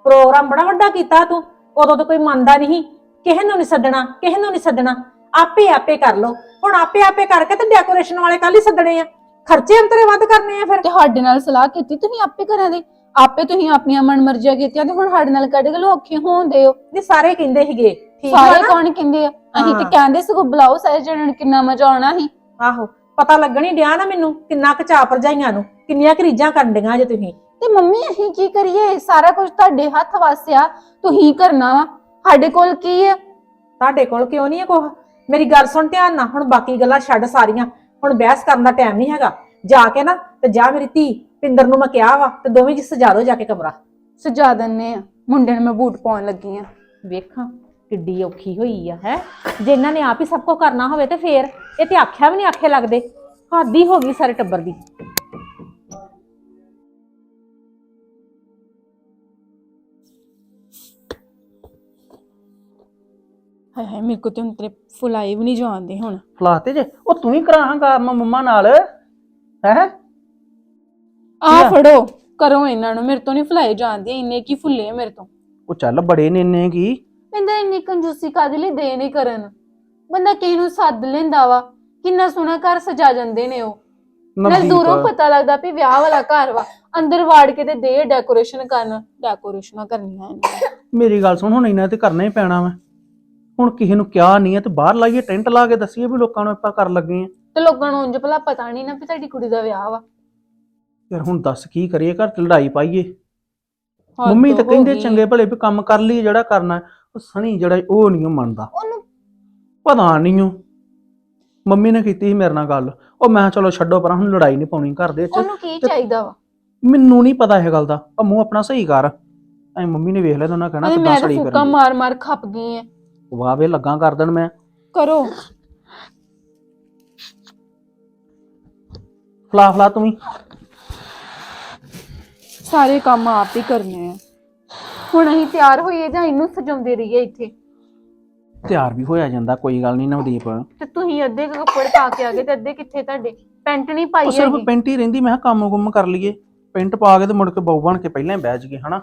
ਪ੍ਰੋਗਰਾਮ ਬੜਾ ਵੱਡਾ ਕੀਤਾ ਤੂੰ ਉਦੋਂ ਤਾਂ ਕੋਈ ਮੰਨਦਾ ਨਹੀਂ। ਕਿਸੇ ਨੂੰ ਨਹੀਂ ਸੱਦਣਾ ਕਿਸੇ ਨੂੰ ਨਹੀਂ ਸੱਦਣਾ। ਆਪੇ ਆਪੇ ਕਰ ਲੋ ਹੁਣ ਆਪੇ ਆਪੇ ਕਰਕੇ ਤੇ ਡੈਕੋਰੇਸ਼ਨ ਵਾਲੇ ਕੱਲ ਹੀ ਸੱਦਣੇ ਆ। ਖਰਚੇ ਅੰਤਰੇ ਵੱਧ ਕਰਨੇ ਆ ਫਿਰ। ਤੇ ਸਾਡੇ ਨਾਲ ਸਲਾਹ ਕੀਤੀ ਤੁਸੀਂ ਆਪੇ ਕਰਾਂ ਦੇ? ਆਪੇ ਤੁਸੀਂ ਆਪਣੀਆਂ ਮਨਮਰਜ਼ੀਆਂ ਕੀਤੀਆਂ ਤੇ ਹੁਣ ਸਾਡੇ ਨਾਲ ਕੱਢ ਕੇ ਲੋ ਔਖੇ ਹੋਣਦੇ ਹੋ। ਨਹੀਂ ਸਾਰੇ ਕਹਿੰਦੇ ਸੀਗੇ। ਠੀਕ ਸਾਰੇ ਨਾ? ਕੌਣ ਕਹਿੰਦੇ ਆ? ਅਸੀਂ ਤੇ ਹਾਂ। ਕਹਿੰਦੇ ਸਗੋਂ ਬੁਲਾਓ ਸਾਰੇ ਜਣਨ ਨੂੰ ਕਿੰਨਾ ਮਜ਼ਾ ਆਉਣਾ ਸੀ। ਆਹੋ ਪਤਾ ਲੱਗਣੀ ਡਿਆ ਨਾ ਮੈਨੂੰ ਕਿੰਨਾ ਕੁ ਚਾਅ ਭਰਜਾਈਆਂ ਨੂੰ ਕਿੰਨੀਆਂ ਕਰੀਜਾਂ ਕਰਨ ਡੀਆਂ ਜੇ ਤੁਸੀਂ। ਤੇ ਮੰਮੀ ਅਸੀਂ ਕੀ ਕਰੀਏ? ਸਾਰਾ ਕੁਝ ਤੁਹਾਡੇ ਹੱਥ ਵਾਸਿਆ ਤੁਸੀਂ ਕਰਨਾ ਵਾ। ਸਾਡੇ ਕੋਲ ਕੀ ਹੈ ਤੁਹਾਡੇ ਕੋਲ ਕਿਉਂ ਨਹੀਂ ਹੈ ਕੁਛ? ਮੇਰੀ ਗੱਲ ਸੁਣ ਧਿਆਨ ਨਾਲ। ਹੁਣ ਬਾਕੀ ਗੱਲਾਂ ਛੱਡ ਸਾਰੀਆਂ। ਹੁਣ ਬਹਿਸ ਕਰਨ ਦਾ ਟਾਈਮ ਨਹੀਂ ਹੈਗਾ। ਜਾ ਕੇ ਨਾ ਤੇ ਜਾ ਮੇਰੀ ਧੀ ਪਿੰਦਰ ਨੂੰ ਮੈਂ ਕਿਹਾ ਵਾ ਤੇ ਦੋਵੇਂ ਜੀ ਸਜਾ ਦਿਓ ਜਾ ਕੇ ਕਮਰਾ। ਸਜਾ ਦਿੰਨੇ ਆ। ਮੁੰਡੇ ਨੂੰ ਮੈਂ ਬੂਟ ਪਾਉਣ ਲੱਗੀ ਆ। ਵੇਖਾਂ ਕਿੱਡੀ ਔਖੀ ਹੋਈ ਆ ਹੈ? ਜੇ ਇਹਨਾਂ ਨੇ ਆਪ ਹੀ ਸਭ ਕੁਝ ਕਰਨਾ ਹੋਵੇ ਤੇ ਫੇਰ। ਇਹ ਤੇ ਆਖਿਆ ਵੀ ਨਹੀਂ ਆਖੇ ਲੱਗਦੇ। ਹਾਦੀ ਹੋ ਗਈ ਸਾਰੇ ਟੱਬਰ ਦੀ। ਹਾਏ ਹਾਏ ਮੇਰੇ ਕੋ ਤੇ ਹੁਣ ਤੇਰੇ ਫੁਲਾਏ ਵੀ ਨਹੀਂ ਜਾਂਦੇ ਹੁਣ। ਫਲਾਤੇ ਜੇ ਉਹ ਤੂੰ ਹੀ ਕਰਾਹਾਂ ਕੰਮ ਮੰਮਾ ਨਾਲ ਹੈ? ਆ? ਫੜੋ ਕਰੋ ਇਹਨਾਂ ਨੂੰ ਮੇਰੇ ਤੋਂ ਨਹੀਂ ਫੁਲਾਏ ਜਾਂਦੇ ਇੰਨੇ ਕੀ ਫੁੱਲੇ ਆ ਮੇਰੇ ਤੋਂ। ਉਹ ਚੱਲ ਬੜੇ ਨੇ ਇੰਨੇ ਕੀ। ਬੰਦਾ ਇੰਨੀ ਕੰਜੂਸੀ ਕਾਦੇ ਲਈ ਦੇ ਨਹੀਂ ਕਰਨ? ਬੰਦਾ ਕਿਸੇ ਨੂੰ ਸੱਦ ਲੈਂਦਾ ਵਾ ਕਿੰਨਾ ਸੋਹਣਾ ਘਰ ਸਜਾ ਜਾਂਦੇ ਨੇ ਉਹ। ਨਾਲ ਨਵਦੀਪ, ਦੂਰੋਂ ਪਤਾ ਲੱਗਦਾ ਵੀ ਵਿਆਹ ਵਾਲਾ ਘਰ ਵਾ ਅੰਦਰ ਵਾੜ ਕੇ ਤੇ ਦੇ ਡੈਕੋਰੇਸ਼ਨ ਕਰਨ। ਡੈਕੋਰੇਸ਼ਨਾਂ ਕਰਨੀਆਂ ਇਹਨੇ। ਮੇਰੀ ਗੱਲ ਸੁਣ ਹੁਣ ਇਹਨਾਂ ਤੇ ਕਰਨਾ ਹੀ ਪੈਣਾ ਵਾ। ਹੁਣ ਕਿਸੇ ਨੂੰ ਕਿਹਾ ਨਹੀਂ ਹੈ ਤੇ ਬਾਹਰ ਲਾਈਏ ਟੈਂਟ ਲਾ ਕੇ ਦੱਸੀਏ ਵੀ ਲੋਕਾਂ ਨੂੰ ਆਪਾਂ ਕਰ ਲੱਗੇ ਆ ਤੇ ਲੋਕਾਂ ਨੂੰ ਉਂਝ ਭਲਾ ਪਤਾ ਨਹੀਂ ਨਾ ਵੀ ਤੁਹਾਡੀ ਕੁੜੀ ਦਾ ਵਿਆਹ ਵਾ। ਯਾਰ ਹੁਣ ਦੱਸ ਕੀ ਕਰੀਏ ਘਰ ਚ ਲੜਾਈ ਪਾਈਏ। ਹੱਦ ਮੰਮੀ ਤਾਂ ਹੋ ਕਹਿੰਦੇ ਗਈ। ਚੰਗੇ ਭਲੇ ਵੀ ਕੰਮ ਕਰ ਲਈ ਜਿਹੜਾ ਕਰਨਾ ਹੈ। ਉਹ ਸਣੀ ਜਿਹੜਾ ਉਹ ਨਹੀਂ ਮੰਨਦਾ। ਉਹਨੂੰ ਪਤਾ ਨਹੀਂ ਉਹ। ਮੰਮੀ ਨੇ ਕੀਤੀ ਸੀ ਮੇਰੇ ਨਾਲ ਗੱਲ। ਉਹ ਮੈਂ ਕਿਹਾ ਚਲੋ ਛੱਡੋ ਪਰਾਂ ਹੁਣ ਲੜਾਈ ਨਹੀਂ ਪਾਉਣੀ ਘਰ ਦੇ ਵਿੱਚ। ਉਹਨੂੰ ਕੀ ਚਾਹੀਦਾ ਵਾ? ਮੈਨੂੰ ਨਹੀਂ ਪਤਾ ਇਹ ਗੱਲ ਦਾ। ਆ ਮੂੰਹ ਆਪਣਾ ਸਹੀ ਕਰ। ਐ ਮੰਮੀ ਨੇ ਵੇਖ ਲਿਆ ਤਾਂ ਉਹਨਾਂ ਕਹਿਣਾ ਅਰੇ ਕਿੱਦਾਂ ਮੈਂ ਤਾਂ ਸੜੀ ਫੂਕਾ ਕਰਨੀ ਮਾਰ ਮਾਰ ਖੱਪ ਗਈ ਐ ਵਾਹ ਵੇ ਲੱਗਾ ਕਰ ਦੇਣ ਮੈਂ। ਕਰੋ। ਫਲਾ ਫਲਾ ਤੂੰ ਵੀ। ਸਾਰੇ ਕੰਮ ਆਪ ਹੀ ਕਰਨੇ ਆ। ਹੁਣ ਅਸੀਂ ਤਿਆਰ ਹੋਈਏ ਜਾਂ ਇਹਨੂੰ ਸਜਾਉਂਦੇ ਰਹੀਏ ਇੱਥੇ? ਤਿਆਰ ਵੀ ਹੋਇਆ ਜਾਂਦਾ ਕੋਈ ਗੱਲ ਨਹੀਂ ਨਵਦੀਪ। ਉਹ ਤੇ ਤੁਸੀਂ ਅੱਧੇ ਕੁ ਕੱਪੜੇ ਪਾ ਕੇ ਆ ਗਏ ਤੇ ਅੱਧੇ ਕਿੱਥੇ ਤੁਹਾਡੇ? ਪੈਂਟ ਨਹੀਂ ਪਾਈ ਸਿਰਫ ਹੈਗੀ? ਪੈਂਟ ਹੀ ਰਹਿੰਦੀ ਮੈਂ ਕਿਹਾ ਕੰਮ ਕੁੰਮ ਕਰ ਲਈਏ। ਪੈਂਟ ਪਾ ਕੇ ਤੇ ਮੁੜ ਕੇ ਬਹੂ ਬਣ ਕੇ ਪਹਿਲਾਂ ਹੀ ਬਹਿ ਜਾਈਏ ਹਨਾ?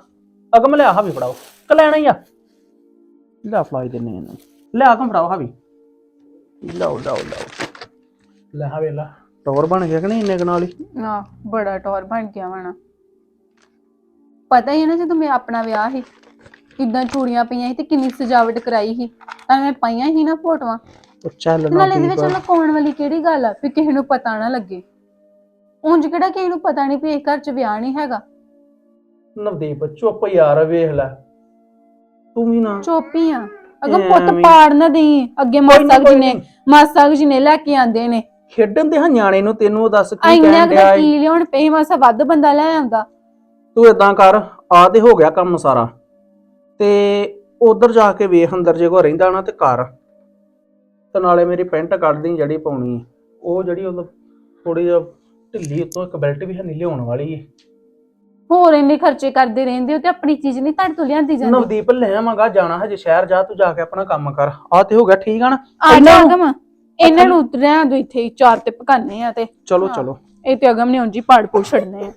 ਅਗਮ ਲਿਆ ਹਾਵੀ ਫੜਾਓ। ਕਿ ਲੈਣਾ ਹੀ ਆ। ਲੈ ਫਲਾਈ ਦਿੰਨੇ ਇਹਨੂੰ। ਲੈ ਅਗਮ ਫੜਾਓ ਹਾਵੀ। ਲਓ ਲਓ ਲਓ ਲੈ ਹਾਵੇ ਲਾ ਟੋਰ ਬਣ ਗਿਆ ਕਿ ਨਹੀਂ ਇੰਨੇ ਕੁ ਨਾਲ ਹੀ? ਆ ਬੜਾ ਟੌਰ ਬਣ ਗਿਆ ਵਣਾ ਪਤਾ ਹੀ ਹੈ ਨਾ ਜਦੋਂ ਮੈਂ ਆਪਣਾ ਵਿਆਹ ਸੀ ਕਿੱਦਾਂ ਚੂੜੀਆਂ ਪਈਆਂ ਸੀ ਤੇ ਕਿੰਨੀ ਸਜਾਵਟ ਕਰਾਈ ਸੀ। ਤਾਂ ਮੈਂ ਪਾਈਆਂ ਸੀ ਨਾ ਫੋਟੋਆਂ। ਉਹ ਚੱਲ ਨਾ ਨਾਲੇ ਇਹਦੇ ਵਿੱਚ ਲੁਕਾਉਣ ਵਾਲੀ ਕਿਹੜੀ ਗੱਲ ਆ? ਵੀ ਕਿਸੇ ਨੂੰ ਪਤਾ ਨਾ ਲੱਗੇ। ਉਂਝ ਕਿਹੜਾ ਕਿਸੇ ਨੂੰ ਪਤਾ ਨਹੀਂ ਵੀ ਇਸ ਘਰ 'ਚ ਵਿਆਹ ਨਹੀਂ ਹੈਗਾ। ਨਵਦੀਪ ਚੁੱਪ ਯਾਰ ਵੇਖ ਲੈ। ਤੂੰ ਵੀ ਨਾ। ਚੋਪੀ ਆ। ਅਗਰ ਪੁੱਤ ਐਵੇਂ। ਪਾੜ ਨਾ ਦੇਈ। ਅੱਗੇ ਕੋਈ ਮਾਸਾ ਨੀ, ਜੀ ਨੇ ਨੀ। ਮਾਸਾ ਜੀ ਨੇ ਲੈ ਕੇ ਆਂਦੇ ਨੇ। ਖੇਡਣ ਦੇ ਹਾਂ ਨਿਆਣੇ ਨੂੰ ਤੈਨੂੰ ਉਹ ਦੱਸ ਕੀ ਇੰਨਾ ਕਹਿਣ ਕੁ ਡਿਆ ਤਾਂ ਏ? ਕੀ ਲਿਆਉਣ ਪਈ ਮਾਸਾ ਵੱਧ ਬੰਦਾ ਲੈ ਆਉਂਦਾ। ਤੂੰ ਇਦਾਂ ਕਰ ਆ ਤੇ ਹੋ ਗਿਆ ਕੰਮ ਸਾਰਾ। ਤੇ ਉਧਰ ਜਾ ਕੇ ਵੇਖ ਅੰਦਰ ਜੇ ਕੋ ਰਹਿੰਦਾ ਨਾ ਤੇ ਕਰ। ਤੇ ਨਾਲੇ ਮੇਰੀ ਪੈਂਟ ਕੱਢ ਦੀ ਜਿਹੜੀ ਪਾਉਣੀ ਉਹ ਜਿਹੜੀ ਉਹ ਥੋੜੀ ਜਿਹਾ ਢਿੱਲੀ ਉੱਤੋਂ ਇੱਕ ਬੈਲਟ ਵੀ ਹੈ ਨਹੀਂ ਲਿਆਉਣ ਵਾਲੀ ਹੈ ਹੋਰ ਇੰਨੇ ਖਰਚੇ ਕਰਦੇ ਰਹਿੰਦੇ ਹੋ ਤੇ ਆਪਣੀ ਚੀਜ਼ ਨਹੀਂ ਤੁਹਾਡੇ ਤੋਂ ਲਿਆਂਦੀ ਜਾਂਦੀ। ਨਵਦੀਪ ਲੈ ਆਵਾਂਗਾ ਜਾਣਾ ਹਜੇ ਸ਼ਹਿਰ ਜਾ ਤੂੰ ਜਾ ਕੇ ਆਪਣਾ ਕੰਮ ਕਰ। ਆ ਤੇ ਹੋ ਗਿਆ ਠੀਕ ਆ ਨਾ? ਆ ਜਾ ਇਹਨਾਂ ਨੂੰ- ਅਗਮ ਇਹਨਾਂ ਨੂੰ ਉਤਰਿਆ ਦੋ ਇੱਥੇ ਹੀ ਚਾਰ ਤੇ ਪਕਾਨੇ ਆ ਤੇ। ਚਲੋ। ਚਲੋ। ਇਹ ਤੇ ਅਗਮ ਨੇ ਉਂਝ ਹੀ ਪਾੜ ਪੂੜ ਛੱਡਨੇ ਆ।